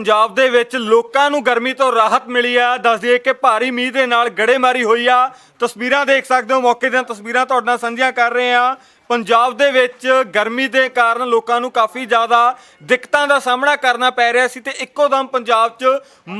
ਪੰਜਾਬ ਦੇ ਵਿੱਚ ਲੋਕਾਂ ਨੂੰ ਗਰਮੀ ਤੋਂ ਰਾਹਤ ਮਿਲੀ ਆ। ਦੱਸ ਦਈਏ ਕਿ ਭਾਰੀ ਮੀਂਹ ਦੇ ਨਾਲ ਗੜੇਮਾਰੀ ਹੋਈ ਆ। ਤਸਵੀਰਾਂ ਦੇਖ ਸਕਦੇ ਹੋ। ਮੌਕੇ ਦੀਆਂ ਤਸਵੀਰਾਂ ਤੁਹਾਡੇ ਨਾਲ ਸਾਂਝੀਆਂ ਕਰ ਰਹੇ ਆ ਪੰਜਾਬ ਦੇ ਵਿੱਚ ਗਰਮੀ ਦੇ ਕਾਰਨ ਲੋਕਾਂ ਨੂੰ ਕਾਫੀ ਜ਼ਿਆਦਾ ਦਿੱਕਤਾਂ ਦਾ ਸਾਹਮਣਾ ਕਰਨਾ ਪੈ ਰਿਹਾ ਸੀ ਤੇ ਇੱਕੋ ਦਮ ਪੰਜਾਬ 'ਚ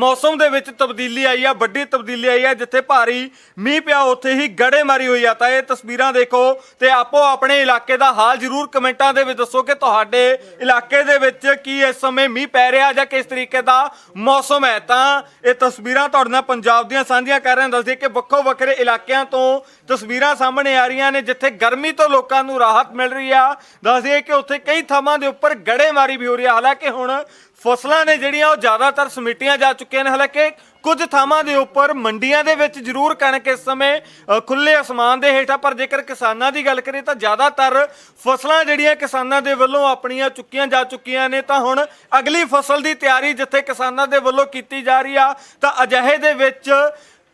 ਮੌਸਮ ਦੇ ਵਿੱਚ ਤਬਦੀਲੀ ਆਈ ਆ, ਵੱਡੀ ਤਬਦੀਲੀ ਆਈ ਆ, ਜਿੱਥੇ ਭਾਰੀ ਮੀਂਹ ਪਿਆ, ਉੱਥੇ ਹੀ ਗੜੇਮਾਰੀ ਹੋਈ ਆ। ਤਾਂ ਇਹ ਤਸਵੀਰਾਂ ਦੇਖੋ ਤੇ ਆਪੋ ਆਪਣੇ ਇਲਾਕੇ ਦਾ ਹਾਲ ਜ਼ਰੂਰ ਕਮੈਂਟਾਂ ਦੇ ਵਿੱਚ ਦੱਸੋ ਕਿ ਤੁਹਾਡੇ ਇਲਾਕੇ ਦੇ ਵਿੱਚ ਕੀ ਇਸ ਸਮੇਂ ਮੀਂਹ ਪੈ ਰਿਹਾ ਜਾਂ ਕਿਸ ਤਰੀਕੇ ਦਾ ਮੌਸਮ ਹੈ। ਤਾਂ ਇਹ ਤਸਵੀਰਾਂ ਤੁਹਾਡੇ ਨਾਲ ਪੰਜਾਬ ਦੀਆਂ ਸਾਂਝੀਆਂ ਕਰ ਰਹੇ ਹਾਂ ਦੱਸਦੇ ਕਿ ਵੱਖੋ ਵੱਖਰੇ ਇਲਾਕਿਆਂ ਤੋਂ ਤਸਵੀਰਾਂ ਸਾਹਮਣੇ ਆ ਰਹੀਆਂ ਨੇ, ਜਿੱਥੇ ਗਰਮੀ ਤੋਂ ਲੋਕਾਂ ਨੂੰ ਰਾਹਤ ਮਿਲ ਰਹੀ ਆ। ਦੱਸਦੇ ਕਿ ਉੱਥੇ ਕਈ ਥਾਵਾਂ ਦੇ ਉੱਪਰ ਗੜੇਮਾਰੀ ਵੀ ਹੋ ਰਹੀ ਆ। ਹਾਲਾਂਕਿ ਹੁਣ ਫਸਲਾਂ ਨੇ ਜਿਹੜੀਆਂ ਉਹ ਜ਼ਿਆਦਾਤਰ ਸਮਿਟੀਆਂ ਜਾ ਚੁੱਕੀਆਂ ਨੇ। ਹਾਲਾਂਕਿ ਕੁਝ ਥਾਵਾਂ ਦੇ ਉੱਪਰ ਮੰਡੀਆਂ ਦੇ ਵਿੱਚ ਜ਼ਰੂਰ ਕਣਕ ਇਸ ਸਮੇਂ ਅ, ਖੁੱਲੇ ਅਸਮਾਨ ਦੇ ਹੇਠਾਂ ਪਰ ਜੇਕਰ ਕਿਸਾਨਾਂ ਦੀ ਗੱਲ ਕਰੀਏ ਤਾਂ ਜ਼ਿਆਦਾਤਰ ਫਸਲਾਂ ਜਿਹੜੀਆਂ ਕਿਸਾਨਾਂ ਦੇ ਵੱਲੋਂ ਆਪਣੀਆਂ ਚੁੱਕੀਆਂ ਜਾ ਚੁੱਕੀਆਂ ਨੇ। ਤਾਂ ਹੁਣ ਅਗਲੀ ਫਸਲ ਦੀ ਤਿਆਰੀ ਜਿੱਥੇ ਕਿਸਾਨਾਂ ਦੇ ਵੱਲੋਂ ਕੀਤੀ ਜਾ ਰਹੀ ਆ ਤਾਂ ਅਜਿਹੇ ਦੇ ਵਿੱਚ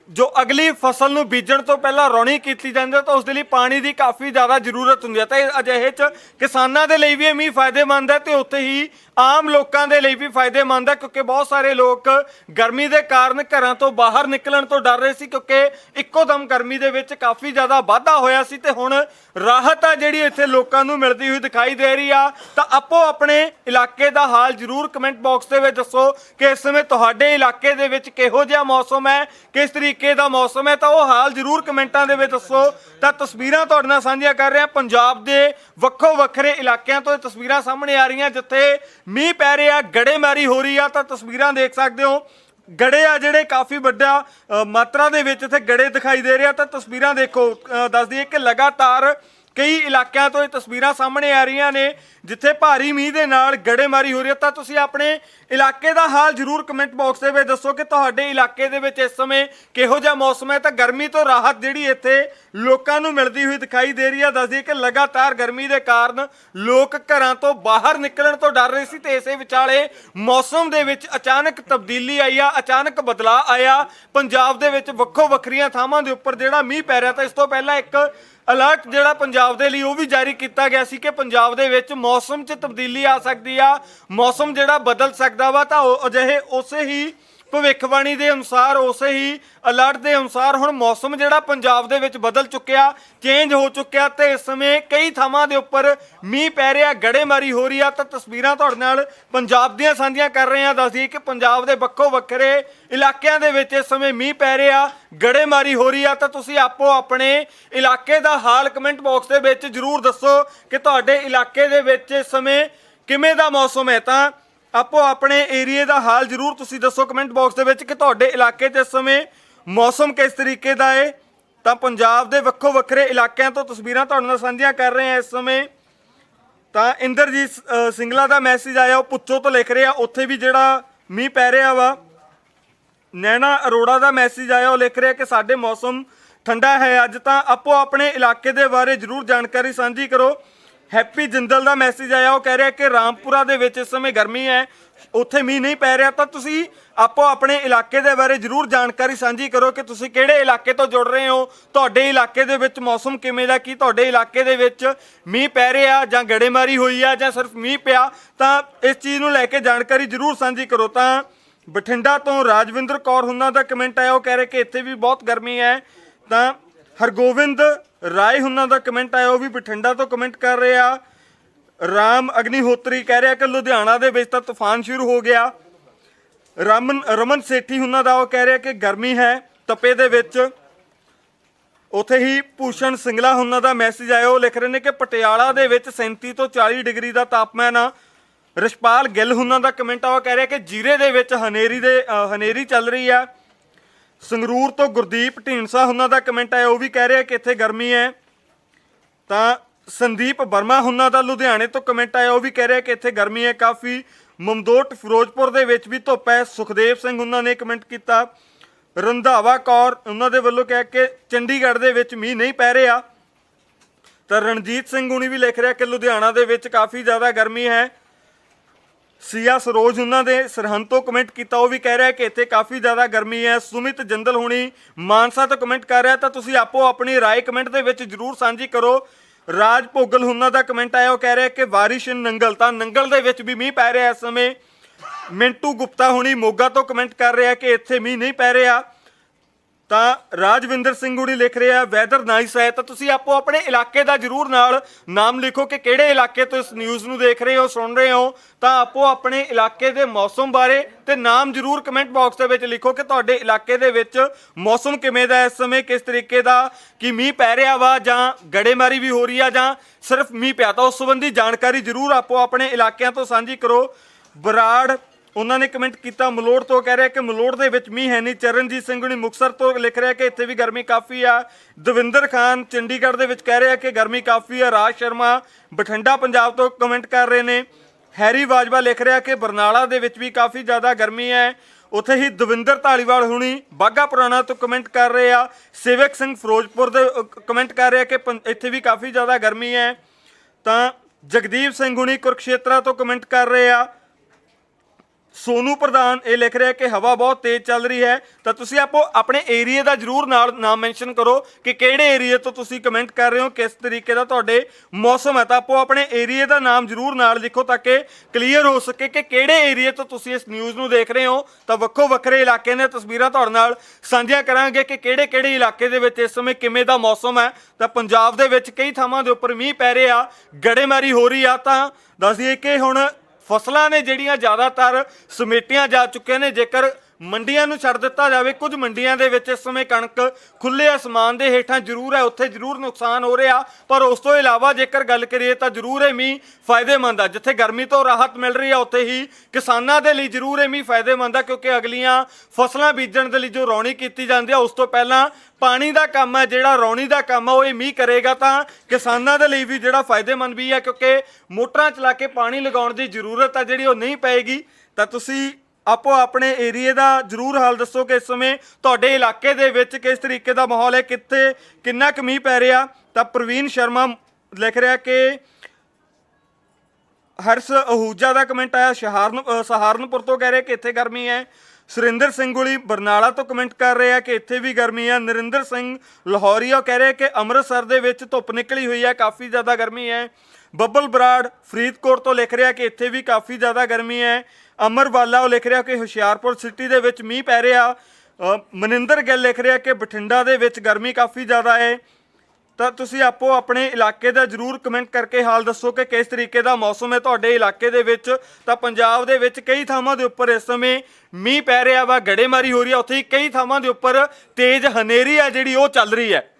ਜੋ ਅਗਲੀ ਫਸਲ ਨੂੰ ਬੀਜਣ ਤੋਂ ਪਹਿਲਾਂ ਰੌਣੀ ਕੀਤੀ ਜਾਂਦੀ ਹੈ ਤਾਂ ਉਸ ਦੇ ਲਈ ਪਾਣੀ ਦੀ ਕਾਫੀ ਜ਼ਿਆਦਾ ਜ਼ਰੂਰਤ ਹੁੰਦੀ ਹੈ। ਤਾਂ ਇਹ ਅਜਿਹੇ ਚ ਕਿਸਾਨਾਂ ਦੇ ਲਈ ਵੀ ਇਹ ਮੀਂਹ ਫਾਇਦੇਮੰਦ ਹੈ ਤੇ ਉੱਥੇ ਹੀ ਆਮ ਲੋਕਾਂ ਦੇ ਲਈ ਵੀ ਫਾਇਦੇਮੰਦ ਹੈ, ਕਿਉਂਕਿ ਬਹੁਤ ਸਾਰੇ ਲੋਕ ਗਰਮੀ ਦੇ ਕਾਰਨ ਘਰਾਂ ਤੋਂ ਬਾਹਰ ਨਿਕਲਣ ਤੋਂ ਡਰ ਰਹੇ ਸੀ, ਕਿਉਂਕਿ ਇੱਕੋ ਦਮ ਗਰਮੀ ਦੇ ਵਿੱਚ ਕਾਫੀ ਜ਼ਿਆਦਾ ਵਾਧਾ ਹੋਇਆ ਸੀ ਤੇ ਹੁਣ ਰਾਹਤ ਆ ਜਿਹੜੀ ਇੱਥੇ ਲੋਕਾਂ ਨੂੰ ਮਿਲਦੀ ਹੋਈ ਦਿਖਾਈ ਦੇ ਰਹੀ ਆ। ਤਾਂ ਆਪੋ ਆਪਣੇ ਇਲਾਕੇ ਦਾ ਹਾਲ ਜ਼ਰੂਰ ਕਮੈਂਟ ਬਾਕਸ ਦੇ ਵਿੱਚ ਦੱਸੋ ਕਿ ਇਸ ਸਮੇਂ ਤੁਹਾਡੇ ਇਲਾਕੇ ਦੇ ਵਿੱਚ ਕਿਹੋ ਜਿਹਾ ਮੌਸਮ ਹੈ, ਕਿਸ ਤਰੀਕੇ ਦਾ ਮੌਸਮ ਹੈ, ਤਾਂ ਉਹ ਹਾਲ ਜ਼ਰੂਰ ਕਮੈਂਟਾਂ ਦੇ ਵਿੱਚ ਦੱਸੋ। ਤਾਂ ਤਸਵੀਰਾਂ ਤੁਹਾਡੇ ਨਾਲ ਸਾਂਝੀਆਂ ਕਰ ਰਹੇ ਹਾਂ ਪੰਜਾਬ ਦੇ ਵੱਖੋ ਵੱਖਰੇ ਇਲਾਕਿਆਂ ਤੋਂ ਇਹ ਤਸਵੀਰਾਂ ਸਾਹਮਣੇ ਆ ਰਹੀਆਂ, ਜਿੱਥੇ ਮੀਂਹ ਪੈ ਰਿਹਾ ਗੜੇਮਾਰੀ ਹੋ ਰਹੀ ਆ ਤਾਂ ਤਸਵੀਰਾਂ ਦੇਖ ਸਕਦੇ ਹੋ। ਗੜੇ ਆ ਜਿਹੜੇ ਕਾਫੀ ਵੱਡਾ ਮਾਤਰਾ ਦੇ ਵਿੱਚ ਇੱਥੇ ਗੜੇ ਦਿਖਾਈ ਦੇ ਰਿਹਾ ਤਾਂ ਤਸਵੀਰਾਂ ਦੇਖੋ। ਅ, ਦੱਸ ਦਈਏ ਕਿ ਲਗਾਤਾਰ ਕਈ ਇਲਾਕਿਆਂ ਤੋਂ ਇਹ ਤਸਵੀਰਾਂ ਸਾਹਮਣੇ ਆ ਰਹੀਆਂ ਨੇ, ਜਿੱਥੇ ਭਾਰੀ ਮੀਂਹ ਦੇ ਨਾਲ ਗੜੇਮਾਰੀ ਹੋ ਰਹੀ ਹੈ। ਤਾਂ ਤੁਸੀਂ ਆਪਣੇ ਇਲਾਕੇ ਦਾ ਹਾਲ ਜ਼ਰੂਰ ਕਮੈਂਟ ਬਾਕਸ ਦੇ ਵਿੱਚ ਦੱਸੋ ਕਿ ਤੁਹਾਡੇ ਇਲਾਕੇ ਦੇ ਵਿੱਚ ਇਸ ਸਮੇਂ ਕਿਹੋ ਜਿਹਾ ਮੌਸਮ ਹੈ। ਤਾਂ ਗਰਮੀ ਤੋਂ ਰਾਹਤ ਜਿਹੜੀ ਇੱਥੇ ਲੋਕਾਂ ਨੂੰ ਮਿਲਦੀ ਹੋਈ ਦਿਖਾਈ ਦੇ ਰਹੀ ਹੈ। ਦੱਸਦੀ ਕਿ ਲਗਾਤਾਰ ਗਰਮੀ ਦੇ ਕਾਰਨ ਲੋਕ ਘਰਾਂ ਤੋਂ ਬਾਹਰ ਨਿਕਲਣ ਤੋਂ ਡਰ ਰਹੇ ਸੀ ਤੇ ਇਸੇ ਵਿਚਾਲੇ ਮੌਸਮ ਦੇ ਵਿੱਚ ਅਚਾਨਕ ਤਬਦੀਲੀ ਆਈ ਆ, ਅਚਾਨਕ ਬਦਲਾਅ ਆਇਆ। ਪੰਜਾਬ ਦੇ ਵਿੱਚ ਵੱਖੋ ਵੱਖਰੀਆਂ ਥਾਵਾਂ ਦੇ ਉੱਪਰ ਜਿਹੜਾ ਮੀਂਹ ਪੈ ਰਿਹਾ, ਤਾਂ ਇਸ ਤੋਂ ਪਹਿਲਾਂ ਇੱਕ ਅਲਰਟ ਜਿਹੜਾ ਪੰਜਾਬ ਦੇ ਲਈ ਉਹ ਵੀ ਜਾਰੀ ਕੀਤਾ ਗਿਆ ਸੀ ਕਿ ਪੰਜਾਬ ਦੇ ਵਿੱਚ ਮੌਸਮ 'ਚ ਤਬਦੀਲੀ ਆ ਸਕਦੀ ਆ। ਮੌਸਮ ਜਿਹੜਾ ਬਦਲ ਸਕਦਾ ਵਾ ਤਾਂ ਉਹ ਅਜਿਹੇ ਉਸੇ ਹੀ ਭਵਿੱਖਬਾਣੀ ਦੇ ਅਨੁਸਾਰ ਉਸੇ ਹੀ ਅਲਰਟ ਦੇ ਅਨੁਸਾਰ ਹੁਣ ਮੌਸਮ ਜਿਹੜਾ ਪੰਜਾਬ ਦੇ ਵਿੱਚ ਬਦਲ ਚੁੱਕਿਆ ਚੇਂਜ ਹੋ ਚੁੱਕਿਆ ਤੇ ਇਸ ਸਮੇਂ ਕਈ ਥਾਵਾਂ ਦੇ ਉੱਪਰ ਮੀਂਹ ਪੈ ਰਿਹਾ, ਗੜੇਮਾਰੀ ਹੋ ਰਹੀ ਆ। ਤਾਂ ਤਸਵੀਰਾਂ ਤੁਹਾਡੇ ਨਾਲ ਪੰਜਾਬ ਦੀਆਂ ਸਾਂਝੀਆਂ ਕਰ ਰਹੇ ਆ ਦੱਸਦੀ ਕਿ ਪੰਜਾਬ ਦੇ ਵੱਖੋ ਵੱਖਰੇ ਇਲਾਕਿਆਂ ਦੇ ਵਿੱਚ ਇਸ ਸਮੇਂ ਮੀਂਹ ਪੈ ਰਿਹਾ, ਗੜੇਮਾਰੀ ਹੋ ਰਹੀ ਆ। ਤਾਂ ਤੁਸੀਂ ਆਪੋ ਆਪਣੇ ਇਲਾਕੇ ਦਾ ਹਾਲ ਕਮੈਂਟ ਬਾਕਸ ਦੇ ਵਿੱਚ ਜਰੂਰ ਦੱਸੋ ਕਿ ਤੁਹਾਡੇ ਇਲਾਕੇ ਦੇ ਵਿੱਚ ਇਸ ਸਮੇਂ ਕਿਵੇਂ ਦਾ ਮੌਸਮ ਹੈ। ਤਾਂ ਆਪੋ ਆਪਣੇ ਏਰੀਏ ਦਾ ਹਾਲ ਜਰੂਰ ਤੁਸੀਂ ਦੱਸੋ ਕਮੈਂਟ ਬਾਕਸ ਦੇ ਵਿੱਚ ਕਿ ਤੁਹਾਡੇ ਇਲਾਕੇ 'ਚ ਇਸ ਸਮੇਂ ਮੌਸਮ ਕਿਸ ਤਰੀਕੇ ਦਾ ਹੈ ਤਾਂ ਪੰਜਾਬ ਦੇ ਵੱਖੋ ਵੱਖਰੇ ਇਲਾਕਿਆਂ ਤੋਂ ਤਸਵੀਰਾਂ ਤੁਹਾਡੇ ਨਾਲ ਸਾਂਝੀਆਂ ਕਰ ਰਹੇ ਹਾਂ ਇਸ ਸਮੇਂ। ਤਾਂ ਇੰਦਰਜੀਤ ਸਿੰਗਲਾ ਦਾ ਮੈਸੇਜ ਆਇਆ, ਉਹ ਪੁੱਛੋ ਤੋਂ ਲਿਖ ਰਿਹਾ, ਉੱਥੇ ਵੀ ਜਿਹੜਾ ਮੀਂਹ ਪੈ ਰਿਹਾ ਵਾ। ਨੈਣਾ ਅਰੋੜਾ ਦਾ ਮੈਸੇਜ ਆਇਆ, ਉਹ ਲਿਖ ਰਿਹਾ ਕਿ ਸਾਡੇ ਮੌਸਮ ਠੰਡਾ ਹੈ। ਅੱਜ ਤਾਂ ਆਪੋ ਆਪਣੇ ਇਲਾਕੇ ਦੇ ਬਾਰੇ ਜਰੂਰ ਜਾਣਕਾਰੀ ਸਾਂਝੀ ਕਰੋ। ਹੈਪੀ ਜਿੰਦਲ ਦਾ ਮੈਸੇਜ ਆਇਆ, ਉਹ ਕਹਿ ਰਿਹਾ ਕਿ ਰਾਮਪੁਰਾ ਦੇ ਵਿੱਚ ਇਸ ਸਮੇਂ ਗਰਮੀ ਹੈ, ਉੱਥੇ ਮੀਂਹ ਨਹੀਂ ਪੈ ਰਿਹਾ, ਤਾਂ ਤੁਸੀਂ ਆਪੋ ਆਪਣੇ ਇਲਾਕੇ ਦੇ ਬਾਰੇ ਜਰੂਰ ਜਾਣਕਾਰੀ ਸਾਂਝੀ ਕਰੋ ਕਿ ਤੁਸੀਂ ਕਿਹੜੇ ਇਲਾਕੇ ਤੋਂ ਜੁੜ ਰਹੇ ਹੋ, ਤੁਹਾਡੇ ਇਲਾਕੇ ਦੇ ਵਿੱਚ ਮੌਸਮ ਕਿਵੇਂ ਦਾ, ਕੀ ਤੁਹਾਡੇ ਇਲਾਕੇ ਦੇ ਵਿੱਚ ਮੀਂਹ ਪੈ ਰਿਹਾ ਜਾਂ ਗੜੇਮਾਰੀ ਹੋਈ ਆ ਜਾਂ ਸਿਰਫ ਮੀਂਹ ਪਿਆ, ਤਾਂ ਇਸ ਚੀਜ਼ ਨੂੰ ਲੈ ਕੇ ਜਾਣਕਾਰੀ ਜਰੂਰ ਸਾਂਝੀ ਕਰੋ। ਤਾਂ ਬਠਿੰਡਾ ਤੋਂ ਰਾਜਵਿੰਦਰ ਕੌਰ ਹੁਣਾਂ ਦਾ ਕਮੈਂਟ ਆਇਆ, ਉਹ ਕਹਿ ਰਹੇ ਕਿ ਇੱਥੇ ਵੀ ਬਹੁਤ ਗਰਮੀ ਹੈ, ਤਾਂ ਹਰਗੋਬਿੰਦ ਰਾਏ ਹੁਣਾਂ ਦਾ ਕਮੈਂਟ ਆਇਆ, ਉਹ ਵੀ ਬਠਿੰਡਾ ਤੋਂ ਕਮੈਂਟ ਕਰ ਰਹੇ ਆ। ਰਾਮ ਅਗਨੀਹੋਤਰੀ ਕਹਿ ਰਿਹਾ ਕਿ ਲੁਧਿਆਣਾ ਦੇ ਵਿੱਚ ਤਾਂ ਤੂਫਾਨ ਸ਼ੁਰੂ ਹੋ ਗਿਆ। ਰਮਨ ਰਮਨ ਸੇਠੀ ਹੁਣਾਂ ਦਾ ਉਹ ਕਹਿ ਰਿਹਾ ਕਿ ਗਰਮੀ ਹੈ, ਤਪੇ ਦੇ ਵਿੱਚ। ਉਥੇ ਹੀ ਭੂਸ਼ਣ ਸਿੰਗਲਾ ਹੁਣਾਂ ਦਾ ਮੈਸੇਜ ਆਇਆ, ਉਹ ਲਿਖ ਰਹੇ ਨੇ ਕਿ ਪਟਿਆਲਾ ਦੇ ਵਿੱਚ 37 ਤੋਂ 40 ਡਿਗਰੀ ਦਾ ਤਾਪਮਾਨ ਆ। ਰਿਸ਼ਪਾਲ ਗਿੱਲ ਹੁਣਾਂ ਦਾ ਕਮੈਂਟ ਆ, ਉਹ ਕਹਿ ਰਿਹਾ ਕਿ ਜੀਰੇ ਦੇ ਵਿੱਚ ਹਨੇਰੀ ਦੇ ਹਨੇਰੀ ਚੱਲ ਰਹੀ ਆ। ਸੰਗਰੂਰ ਤੋਂ ਗੁਰਦੀਪ ਢੀਂਡਸਾ, ਉਹਨਾਂ ਦਾ ਕਮੈਂਟ ਆਇਆ, ਉਹ ਵੀ ਕਹਿ ਰਿਹਾ ਕਿ ਇੱਥੇ ਗਰਮੀ ਹੈ। ਤਾਂ ਸੰਦੀਪ ਵਰਮਾ ਉਹਨਾਂ ਦਾ ਲੁਧਿਆਣੇ ਤੋਂ ਕਮੈਂਟ ਆਇਆ, ਉਹ ਵੀ ਕਹਿ ਰਿਹਾ ਕਿ ਇੱਥੇ ਗਰਮੀ ਹੈ। ਕਾਫੀ ਮਮਦੋਟ ਫਿਰੋਜ਼ਪੁਰ ਦੇ ਵਿੱਚ ਵੀ ਧੁੱਪ ਹੈ। ਸੁਖਦੇਵ ਸਿੰਘ ਉਹਨਾਂ ਨੇ ਕਮੈਂਟ ਕੀਤਾ। ਰੰਧਾਵਾ ਕੌਰ, ਉਹਨਾਂ ਦੇ ਵੱਲੋਂ ਕਹਿ ਕੇ ਚੰਡੀਗੜ੍ਹ ਦੇ ਵਿੱਚ ਮੀਂਹ ਨਹੀਂ ਪੈ ਰਿਹਾ। ਤਾਂ ਰਣਜੀਤ ਸਿੰਘ ਹੁਣੀ ਵੀ ਲਿਖ ਰਿਹਾ ਕਿ ਲੁਧਿਆਣਾ ਦੇ ਵਿੱਚ ਕਾਫੀ ਜ਼ਿਆਦਾ ਗਰਮੀ ਹੈ। ਸੀਆ ਸਰੋਜ ਉਹਨਾਂ ਦੇ ਸਰਹੰਦ ਤੋਂ ਕਮੈਂਟ ਕੀਤਾ ਉਹ ਵੀ ਕਹਿ ਰਿਹਾ ਕਿ ਇੱਥੇ ਕਾਫੀ ਜ਼ਿਆਦਾ ਗਰਮੀ ਹੈ ਸੁਮਿਤ ਜੰਦਲ ਹੁਣੀ ਮਾਨਸਾ ਤੋਂ ਕਮੈਂਟ ਕਰ ਰਿਹਾ ਤਾਂ ਤੁਸੀਂ ਆਪੋ ਆਪਣੀ رائے ਕਮੈਂਟ ਦੇ ਵਿੱਚ ਜਰੂਰ ਸਾਂਝੀ ਕਰੋ ਰਾਜ ਭੋਗਲ ਹੁਣਾਂ ਦਾ ਕਮੈਂਟ ਆਇਆ ਉਹ ਕਹਿ ਰਿਹਾ ਕਿ ਬਾਰਿਸ਼ ਇਨ ਨੰਗਲ ਤਾਂ ਨੰਗਲ ਦੇ ਵਿੱਚ ਵੀ ਮੀਂਹ ਪੈ ਰਿਹਾ ਇਸ ਸਮੇਂ ਮਿੰਟੂ ਗੁਪਤਾ ਹੁਣੀ ਮੋਗਾ ਤੋਂ ਕਮੈਂਟ ਕਰ ਰਿਹਾ ਕਿ ਇੱਥੇ ਮੀਂਹ ਨਹੀਂ ਪੈ ਰਿਹਾ ਤਾਂ ਰਾਜਵਿੰਦਰ ਸਿੰਘ ਉੜੀ ਲਿਖ ਰਿਹਾ, ਵੈਦਰ ਨਾਈਸ ਹੈ। ਤਾਂ ਤੁਸੀਂ ਆਪੋ ਆਪਣੇ ਇਲਾਕੇ ਦਾ ਜਰੂਰ ਨਾਲ ਨਾਮ ਲਿਖੋ ਕਿ ਕਿਹੜੇ ਇਲਾਕੇ ਤੋਂ ਇਸ ਨਿਊਜ਼ ਨੂੰ ਦੇਖ ਰਹੇ ਹੋ, ਸੁਣ ਰਹੇ ਹੋ। ਤਾਂ ਆਪੋ ਆਪਣੇ ਇਲਾਕੇ ਦੇ ਮੌਸਮ ਬਾਰੇ ਤੇ ਨਾਮ ਜਰੂਰ ਕਮੈਂਟ ਬਾਕਸ ਦੇ ਵਿੱਚ ਲਿਖੋ ਕਿ ਤੁਹਾਡੇ ਇਲਾਕੇ ਦੇ ਵਿੱਚ ਮੌਸਮ ਕਿਵੇਂ ਦਾ ਇਸ ਸਮੇਂ, ਕਿਸ ਤਰੀਕੇ ਦਾ, ਕਿ ਮੀਂਹ ਪੈ ਰਿਹਾ ਵਾ ਜਾਂ ਗੜੇਮਾਰੀ ਵੀ ਹੋ ਰਹੀ ਆ ਜਾਂ ਸਿਰਫ ਮੀਂਹ ਪਿਆ। ਤਾਂ ਉਸ ਸੰਬੰਧੀ ਜਾਣਕਾਰੀ ਜਰੂਰ ਆਪੋ ਆਪਣੇ ਇਲਾਕਿਆਂ ਤੋਂ ਸਾਂਝੀ ਕਰੋ। ਬਰਾੜ ਉਹਨਾਂ ਨੇ ਕਮੈਂਟ ਕੀਤਾ ਮਲੋੜ ਤੋਂ ਕਹਿ ਰਿਹਾ ਕਿ ਮਲੋੜ ਦੇ ਵਿੱਚ ਮੀਂਹ ਹੈ ਨਹੀਂ। ਚਰਨਜੀਤ ਸਿੰਘ ਹੁਣੀ ਮੁਕਸਰ ਤੋਂ ਲਿਖ ਰਿਹਾ ਕਿ ਇੱਥੇ ਵੀ ਗਰਮੀ ਕਾਫੀ ਆ। ਦਵਿੰਦਰ ਖਾਨ ਚੰਡੀਗੜ੍ਹ ਦੇ ਵਿੱਚ ਕਹਿ ਰਿਹਾ ਕਿ ਗਰਮੀ ਕਾਫੀ ਆ। ਰਾਜ ਸ਼ਰਮਾ ਬਠਿੰਡਾ, ਪੰਜਾਬ ਤੋਂ ਕਮੈਂਟ ਕਰ ਰਹੇ ਨੇ। ਹੈਰੀ ਬਾਜਵਾ ਲਿਖ ਰਿਹਾ ਕਿ ਬਰਨਾਲਾ ਦੇ ਵਿੱਚ ਵੀ ਕਾਫੀ ਜ਼ਿਆਦਾ ਗਰਮੀ ਹੈ। ਉੱਥੇ ਹੀ ਦਵਿੰਦਰ ਢਾਲੀਵਾਲ ਹੁਣੀ ਬਾਗਾ ਪੁਰਾਣਾ ਤੋਂ ਕਮੈਂਟ ਕਰ ਰਹੇ ਆ। ਸੇਵਕ ਸਿੰਘ ਫਿਰੋਜ਼ਪੁਰ ਦੇ ਕਮੈਂਟ ਕਰ ਰਿਹਾ ਕਿ ਪੰ- ਇੱਥੇ ਵੀ ਕਾਫੀ ਜ਼ਿਆਦਾ ਗਰਮੀ ਹੈ। ਤਾਂ ਜਗਦੀਪ ਸਿੰਘ ਹੁਣੀ ਕੁਰਕਸ਼ੇਤਰਾ ਤੋਂ ਕਮੈਂਟ ਕਰ ਰਹੇ ਆ। ਸੋਨੂ ਪ੍ਰਧਾਨ ਇਹ ਲਿਖ ਰਿਹਾ ਕਿ ਹਵਾ ਬਹੁਤ ਤੇਜ਼ ਚੱਲ ਰਹੀ ਹੈ। ਤਾਂ ਤੁਸੀਂ ਆਪੋ ਆਪਣੇ ਏਰੀਆ ਦਾ ਜਰੂਰ ਨਾਲ ਨਾਮ ਮੈਂਸ਼ਨ ਕਰੋ ਕਿ ਕਿਹੜੇ ਏਰੀਆ ਤੋਂ ਤੁਸੀਂ ਕਮੈਂਟ ਕਰ ਰਹੇ ਹੋ, ਕਿਸ ਤਰੀਕੇ ਦਾ ਤੁਹਾਡੇ ਮੌਸਮ ਹੈ। ਤਾਂ ਆਪੋ ਆਪਣੇ ਏਰੀਆ ਦਾ ਨਾਮ ਜਰੂਰ ਨਾਲ ਲਿਖੋ ਤਾਂ ਕਿ ਕਲੀਅਰ ਹੋ ਸਕੇ ਕਿ ਕਿਹੜੇ ਏਰੀਆ ਤੋਂ ਤੁਸੀਂ ਇਸ ਨਿਊਜ਼ ਨੂੰ ਦੇਖ ਰਹੇ ਹੋ। ਤਾਂ ਵੱਖੋ ਵੱਖਰੇ ਇਲਾਕੇ ਦੀਆਂ ਤਸਵੀਰਾਂ ਤੁਹਾਡੇ ਨਾਲ ਸਾਂਝੀਆਂ ਕਰਾਂਗੇ ਕਿ ਕਿਹੜੇ ਕਿਹੜੇ ਇਲਾਕੇ ਦੇ ਵਿੱਚ ਇਸ ਸਮੇਂ ਕਿਵੇਂ ਦਾ ਮੌਸਮ ਹੈ। ਤਾਂ ਪੰਜਾਬ ਦੇ ਵਿੱਚ ਕਈ ਥਾਵਾਂ ਦੇ ਉੱਪਰ ਮੀਂਹ ਪੈ ਰਿਹਾ, ਗੜੇਮਾਰੀ ਹੋ ਰਹੀ ਆ ਤਾਂ ਦੱਸ ਦਈਏ ਕਿ ਹੁਣ ਫਸਲਾਂ ਨੇ ਜਿਹੜੀਆਂ ਜ਼ਿਆਦਾਤਰ ਸਮੇਟੀਆਂ ਜਾ ਚੁੱਕੀਆਂ ਨੇ ਜੇਕਰ ਮੰਡੀਆਂ ਨੂੰ ਛੱਡ ਦਿੱਤਾ ਜਾਵੇ। ਕੁਝ ਮੰਡੀਆਂ ਦੇ ਵਿੱਚ ਇਸ ਸਮੇਂ ਕਣਕ ਖੁੱਲੇ ਅਸਮਾਨ ਦੇ ਹੇਠਾਂ ਜ਼ਰੂਰ ਹੈ, ਉੱਥੇ ਜ਼ਰੂਰ ਨੁਕਸਾਨ ਹੋ ਰਿਹਾ। ਪਰ ਉਸ ਤੋਂ ਇਲਾਵਾ ਜੇਕਰ ਗੱਲ ਕਰੀਏ ਤਾਂ ਜ਼ਰੂਰ ਇਹ ਮੀਂਹ ਫਾਇਦੇਮੰਦ ਆ, ਜਿੱਥੇ ਗਰਮੀ ਤੋਂ ਰਾਹਤ ਮਿਲ ਰਹੀ ਆ, ਉੱਥੇ ਹੀ ਕਿਸਾਨਾਂ ਦੇ ਲਈ ਜ਼ਰੂਰ ਇਹ ਮੀਂਹ ਫਾਇਦੇਮੰਦ ਆ, ਕਿਉਂਕਿ ਅਗਲੀਆਂ ਫਸਲਾਂ ਬੀਜਣ ਦੇ ਲਈ ਜੋ ਰੌਣੀ ਕੀਤੀ ਜਾਂਦੀ ਆ, ਉਸ ਤੋਂ ਪਹਿਲਾਂ ਪਾਣੀ ਦਾ ਕੰਮ ਹੈ, ਜਿਹੜਾ ਰੌਣੀ ਦਾ ਕੰਮ ਆ, ਉਹ ਇਹ ਮੀਂਹ ਕਰੇਗਾ ਤਾਂ ਕਿਸਾਨਾਂ ਦੇ ਲਈ ਵੀ ਜਿਹੜਾ ਫਾਇਦੇਮੰਦ ਵੀ ਹੈ ਕਿਉਂਕਿ ਮੋਟਰਾਂ ਚਲਾ ਕੇ ਪਾਣੀ ਲਗਾਉਣ ਦੀ ਜ਼ਰੂਰਤ ਆ, ਜਿਹੜੀ ਉਹ ਨਹੀਂ ਪਏਗੀ। ਤਾਂ ਤੁਸੀਂ ਆਪੋ ਆਪਣੇ ਏਰੀਏ ਦਾ ਜਰੂਰ ਹਾਲ ਦੱਸੋ ਕਿ ਇਸ ਸਮੇਂ ਤੁਹਾਡੇ ਇਲਾਕੇ ਦੇ ਵਿੱਚ ਕਿਸ ਤਰੀਕੇ ਦਾ ਮਾਹੌਲ ਹੈ, ਕਿੱਥੇ, ਕਿੰਨਾ ਕੁ ਮੀਂਹ ਪੈ ਰਿਹਾ? ਤਾਂ ਪ੍ਰਵੀਨ ਸ਼ਰਮਾ ਲਿਖ ਰਿਹਾ ਕਿ ਹਰਸ ਅਹੂਜਾ ਦਾ ਕਮੈਂਟ ਆਇਆ, ਸ਼ਹਾਰਨ ਸਹਾਰਨਪੁਰ ਤੋਂ ਕਹਿ ਰਿਹਾ ਕਿ ਇੱਥੇ ਗਰਮੀ ਹੈ। ਸੁਰਿੰਦਰ ਸਿੰਘ ਗੁਲੀ ਬਰਨਾਲਾ ਤੋਂ ਕਮੈਂਟ ਕਰ ਰਿਹਾ ਕਿ ਇੱਥੇ ਵੀ ਗਰਮੀ ਹੈ। ਨਰਿੰਦਰ ਸਿੰਘ ਲਾਹੌਰੀਆ ਕਹਿ ਰਿਹਾ ਕਿ ਅੰਮ੍ਰਿਤਸਰ ਦੇ ਵਿੱਚ ਧੁੱਪ ਨਿਕਲੀ ਹੋਈ ਹੈ, ਕਾਫੀ ਜ਼ਿਆਦਾ ਗਰਮੀ ਹੈ। ਬੱਬਲ ਬਰਾੜ ਫਰੀਦਕੋਟ ਤੋਂ ਲਿਖ ਰਿਹਾ ਕਿ ਇੱਥੇ ਵੀ ਕਾਫੀ ਜ਼ਿਆਦਾ ਗਰਮੀ ਹੈ। ਅਮਰਵਾਲਾ ਉਹ ਲਿਖ ਰਿਹਾ ਕਿ ਹੁਸ਼ਿਆਰਪੁਰ ਸਿਟੀ ਦੇ ਵਿੱਚ ਮੀਂਹ ਪੈ ਰਿਹਾ। ਮਨਿੰਦਰ ਗਿੱਲ ਲਿਖ ਰਿਹਾ ਕਿ ਬਠਿੰਡਾ ਦੇ ਵਿੱਚ ਗਰਮੀ ਕਾਫੀ ਜ਼ਿਆਦਾ ਹੈ। ਤਾਂ ਤੁਸੀਂ ਆਪੋ ਆਪਣੇ ਇਲਾਕੇ ਦਾ ਜਰੂਰ ਕਮੈਂਟ ਕਰਕੇ ਹਾਲ ਦੱਸੋ ਕਿ ਕਿਸ ਤਰੀਕੇ ਦਾ ਮੌਸਮ ਹੈ ਤੁਹਾਡੇ ਇਲਾਕੇ ਦੇ ਵਿੱਚ। ਤਾਂ ਪੰਜਾਬ ਦੇ ਵਿੱਚ ਕਈ ਥਾਵਾਂ ਦੇ ਉੱਪਰ ਇਸ ਸਮੇਂ ਮੀਂਹ ਪੈ ਰਿਹਾ ਵਾ, ਗੜੇਮਾਰੀ ਹੋ ਰਹੀ ਹੈ। ਉੱਥੇ ਹੀ ਕਈ ਥਾਵਾਂ ਦੇ ਉੱਪਰ ਤੇਜ਼ ਹਨੇਰੀ ਆ ਜਿਹੜੀ ਉਹ ਚੱਲ ਰਹੀ ਹੈ।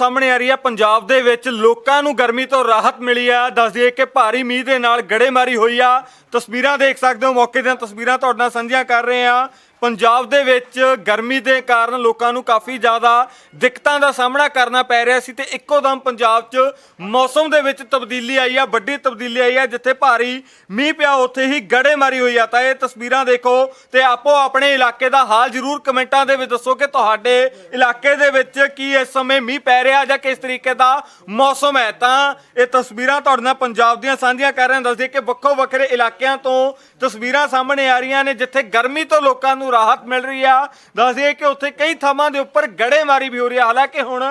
ਸਾਹਮਣੇ ਆ ਰਹੀ ਹੈ ਪੰਜਾਬ ਦੇ ਵਿੱਚ ਲੋਕਾਂ ਨੂੰ ਗਰਮੀ ਤੋਂ ਰਾਹਤ ਮਿਲੀ ਆ। ਦੱਸ ਦਈਏ ਕਿ ਭਾਰੀ ਮੀਂਹ ਦੇ ਨਾਲ ਗੜੇਮਾਰੀ ਹੋਈ ਆ। ਤਸਵੀਰਾਂ ਦੇਖ ਸਕਦੇ ਹੋ। ਮੌਕੇ ਦੀਆਂ ਤਸਵੀਰਾਂ ਤੁਹਾਡੇ ਨਾਲ ਸਾਂਝੀਆਂ ਕਰ ਰਹੇ ਆ। ਪੰਜਾਬ ਦੇ ਵਿੱਚ ਗਰਮੀ ਦੇ ਕਾਰਨ ਲੋਕਾਂ ਨੂੰ ਕਾਫੀ ਜ਼ਿਆਦਾ ਦਿੱਕਤਾਂ ਦਾ ਸਾਹਮਣਾ ਕਰਨਾ ਪੈ ਰਿਹਾ ਸੀ ਤੇ ਇੱਕੋ ਦਮ ਪੰਜਾਬ 'ਚ ਮੌਸਮ ਦੇ ਵਿੱਚ ਤਬਦੀਲੀ ਆਈ ਆ, ਵੱਡੀ ਤਬਦੀਲੀ ਆਈ ਆ, ਜਿੱਥੇ ਭਾਰੀ ਮੀਂਹ ਪਿਆ, ਉੱਥੇ ਹੀ ਗੜੇ ਮਾਰੀ ਹੋਈ ਆ। ਤਾਂ ਇਹ ਤਸਵੀਰਾਂ ਦੇਖੋ ਤੇ ਆਪੋ ਆਪਣੇ ਇਲਾਕੇ ਦਾ ਹਾਲ ਜ਼ਰੂਰ ਕਮੈਂਟਾਂ ਦੇ ਵਿੱਚ ਦੱਸੋ ਕਿ ਤੁਹਾਡੇ ਇਲਾਕੇ ਦੇ ਵਿੱਚ ਕੀ ਇਸ ਸਮੇਂ ਮੀਂਹ ਪੈ ਰਿਹਾ ਜਾਂ ਕਿਸ ਤਰੀਕੇ ਦਾ ਮੌਸਮ ਹੈ। ਤਾਂ ਇਹ ਤਸਵੀਰਾਂ ਤੁਹਾਡੇ ਨਾਲ ਪੰਜਾਬ ਦੀਆਂ ਸਾਂਝੀਆਂ ਕਰ ਰਹੇ ਹਾਂ। ਦੱਸਦੇ ਕਿ ਵੱਖੋ ਵੱਖਰੇ ਇਲਾਕਿਆਂ ਤੋਂ ਤਸਵੀਰਾਂ ਸਾਹਮਣੇ ਆ ਰਹੀਆਂ ਨੇ, ਜਿੱਥੇ ਗਰਮੀ ਤੋਂ ਲੋਕਾਂ ਨੂੰ ਰਾਹਤ ਮਿਲ ਰਹੀ ਆ। ਦੱਸਦੇ ਕਿ ਉੱਥੇ ਕਈ ਥਾਵਾਂ ਦੇ ਉੱਪਰ ਗੜੇਮਾਰੀ ਵੀ ਹੋ ਰਹੀ ਆ। ਹਾਲਾਂਕਿ ਹੁਣ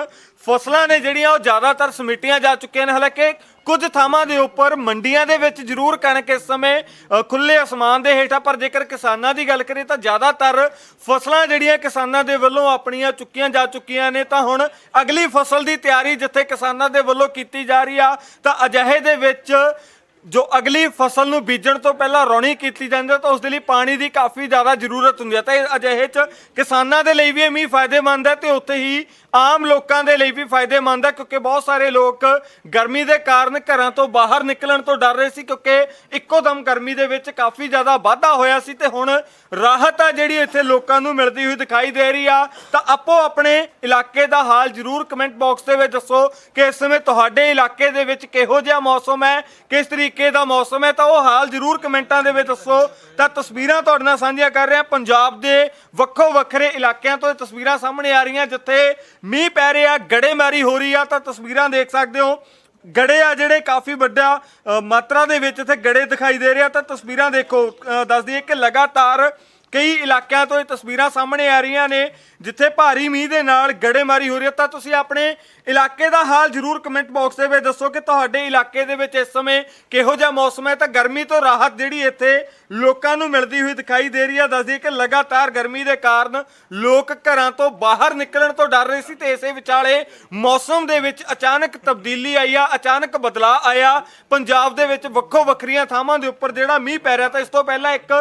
ਫਸਲਾਂ ਨੇ ਜਿਹੜੀਆਂ ਉਹ ਜ਼ਿਆਦਾਤਰ ਸਮਿਟੀਆਂ ਜਾ ਚੁੱਕੀਆਂ ਨੇ। ਹਾਲਾਂਕਿ ਕੁਝ ਥਾਵਾਂ ਦੇ ਉੱਪਰ ਮੰਡੀਆਂ ਦੇ ਵਿੱਚ ਜ਼ਰੂਰ ਕਣਕ ਇਸ ਸਮੇਂ ਅ, ਖੁੱਲੇ ਅਸਮਾਨ ਦੇ ਹੇਠਾਂ ਪਰ ਜੇਕਰ ਕਿਸਾਨਾਂ ਦੀ ਗੱਲ ਕਰੀਏ ਤਾਂ ਜ਼ਿਆਦਾਤਰ ਫਸਲਾਂ ਜਿਹੜੀਆਂ ਕਿਸਾਨਾਂ ਦੇ ਵੱਲੋਂ ਆਪਣੀਆਂ ਚੁੱਕੀਆਂ ਜਾ ਚੁੱਕੀਆਂ ਨੇ ਤਾਂ ਹੁਣ ਅਗਲੀ ਫਸਲ ਦੀ ਤਿਆਰੀ ਜਿੱਥੇ ਕਿਸਾਨਾਂ ਦੇ ਵੱਲੋਂ ਕੀਤੀ ਜਾ ਰਹੀ ਆ ਤਾਂ ਅਜਿਹੇ ਦੇ ਵਿੱਚ ਜੋ ਅਗਲੀ ਫਸਲ ਨੂੰ ਬੀਜਣ ਤੋਂ ਪਹਿਲਾਂ ਰੌਣੀ ਕੀਤੀ ਜਾਂਦੀ ਹੈ, ਤਾਂ ਉਸ ਦੇ ਲਈ ਪਾਣੀ ਦੀ ਕਾਫੀ ਜ਼ਿਆਦਾ ਜ਼ਰੂਰਤ ਹੁੰਦੀ ਹੈ। ਤਾਂ ਇਹ ਅਜਿਹੇ ਚ ਕਿਸਾਨਾਂ ਦੇ ਲਈ ਵੀ ਇਹ ਮੀਂਹ ਫਾਇਦੇਮੰਦ ਹੈ ਤੇ ਉੱਥੇ ਹੀ ਆਮ ਲੋਕਾਂ ਦੇ ਲਈ ਵੀ ਫਾਇਦੇਮੰਦ ਹੈ, ਕਿਉਂਕਿ ਬਹੁਤ ਸਾਰੇ ਲੋਕ ਗਰਮੀ ਦੇ ਕਾਰਨ ਘਰਾਂ ਤੋਂ ਬਾਹਰ ਨਿਕਲਣ ਤੋਂ ਡਰ ਰਹੇ ਸੀ, ਕਿਉਂਕਿ ਇੱਕੋ ਦਮ ਗਰਮੀ ਦੇ ਵਿੱਚ ਕਾਫੀ ਜ਼ਿਆਦਾ ਵਾਧਾ ਹੋਇਆ ਸੀ ਤੇ ਹੁਣ ਰਾਹਤ ਆ ਜਿਹੜੀ ਇੱਥੇ ਲੋਕਾਂ ਨੂੰ ਮਿਲਦੀ ਹੋਈ ਦਿਖਾਈ ਦੇ ਰਹੀ ਆ। ਤਾਂ ਆਪੋ ਆਪਣੇ ਇਲਾਕੇ ਦਾ ਹਾਲ ਜਰੂਰ ਕਮੈਂਟ ਬਾਕਸ ਦੇ ਵਿੱਚ ਦੱਸੋ ਕਿ ਇਸ ਸਮੇਂ ਤੁਹਾਡੇ ਇਲਾਕੇ ਦੇ ਵਿੱਚ ਕਿਹੋ ਜਿਹਾ ਮੌਸਮ ਹੈ, ਕਿਸ ਤਰੀਕੇ ਤਰੀਕੇ ਦਾ ਮੌਸਮ ਹੈ ਤਾਂ ਉਹ ਹਾਲ ਜਰੂਰ ਕਮੈਂਟਾਂ ਦੇ ਵਿੱਚ ਦੱਸੋ। ਤਾਂ ਤਸਵੀਰਾਂ ਤੁਹਾਡੇ ਨਾਲ ਸਾਂਝੀਆਂ ਕਰ ਰਿਹਾ। ਪੰਜਾਬ ਦੇ ਵੱਖੋ ਵੱਖਰੇ ਇਲਾਕਿਆਂ ਤੋਂ ਇਹ ਤਸਵੀਰਾਂ ਸਾਹਮਣੇ ਆ ਰਹੀਆਂ ਜਿੱਥੇ ਮੀਂਹ ਪੈ ਰਿਹਾ ਗੜੇਮਾਰੀ ਹੋ ਰਹੀ ਆ। ਤਾਂ ਤਸਵੀਰਾਂ ਦੇਖ ਸਕਦੇ ਹੋ। ਗੜੇ ਆ ਜਿਹੜੇ ਕਾਫੀ ਵੱਡਾ ਮਾਤਰਾ ਦੇ ਵਿੱਚ ਇੱਥੇ ਗੜੇ ਦਿਖਾਈ ਦੇ ਰਿਹਾ ਤਾਂ ਤਸਵੀਰਾਂ ਦੇਖੋ। ਅ, ਦੱਸ ਦਈਏ ਕਿ ਲਗਾਤਾਰ ਕਈ ਇਲਾਕਿਆਂ ਤੋਂ ਇਹ ਤਸਵੀਰਾਂ ਸਾਹਮਣੇ ਆ ਰਹੀਆਂ ਨੇ। ਜਿੱਥੇ ਭਾਰੀ ਮੀਂਹ ਦੇ ਨਾਲ ਗੜੇਮਾਰੀ ਹੋ ਰਹੀ ਹੈ, ਤਾਂ ਤੁਸੀਂ ਆਪਣੇ ਇਲਾਕੇ ਦਾ ਹਾਲ ਜਰੂਰ ਕਮੈਂਟ ਬਾਕਸ ਦੇ ਵਿੱਚ ਦੱਸੋ ਕਿ ਤੁਹਾਡੇ ਇਲਾਕੇ ਦੇ ਵਿੱਚ ਇਸ ਸਮੇਂ ਕਿਹੋ ਜਿਹਾ ਮੌਸਮ ਹੈ। ਤਾਂ ਗਰਮੀ ਤੋਂ ਰਾਹਤ ਜਿਹੜੀ ਇੱਥੇ ਲੋਕਾਂ ਨੂੰ ਮਿਲਦੀ ਹੋਈ ਦਿਖਾਈ ਦੇ ਰਹੀ ਹੈ। ਦੱਸਦੀ ਕਿ ਲਗਾਤਾਰ ਗਰਮੀ ਦੇ ਕਾਰਨ ਲੋਕ ਘਰਾਂ ਤੋਂ ਬਾਹਰ ਨਿਕਲਣ ਤੋਂ ਡਰ ਰਹੇ ਸੀ ਤੇ ਇਸੇ ਵਿਚਾਲੇ ਮੌਸਮ ਦੇ ਵਿੱਚ ਅਚਾਨਕ ਤਬਦੀਲੀ ਆਈ ਆ, ਅਚਾਨਕ ਬਦਲਾਅ ਆਇਆ। ਪੰਜਾਬ ਦੇ ਵਿੱਚ ਵੱਖੋ ਵੱਖਰੀਆਂ ਥਾਵਾਂ ਦੇ ਉੱਪਰ ਜਿਹੜਾ ਮੀਂਹ ਪੈ ਰਿਹਾ, ਤਾਂ ਇਸ ਤੋਂ ਪਹਿਲਾਂ ਇੱਕ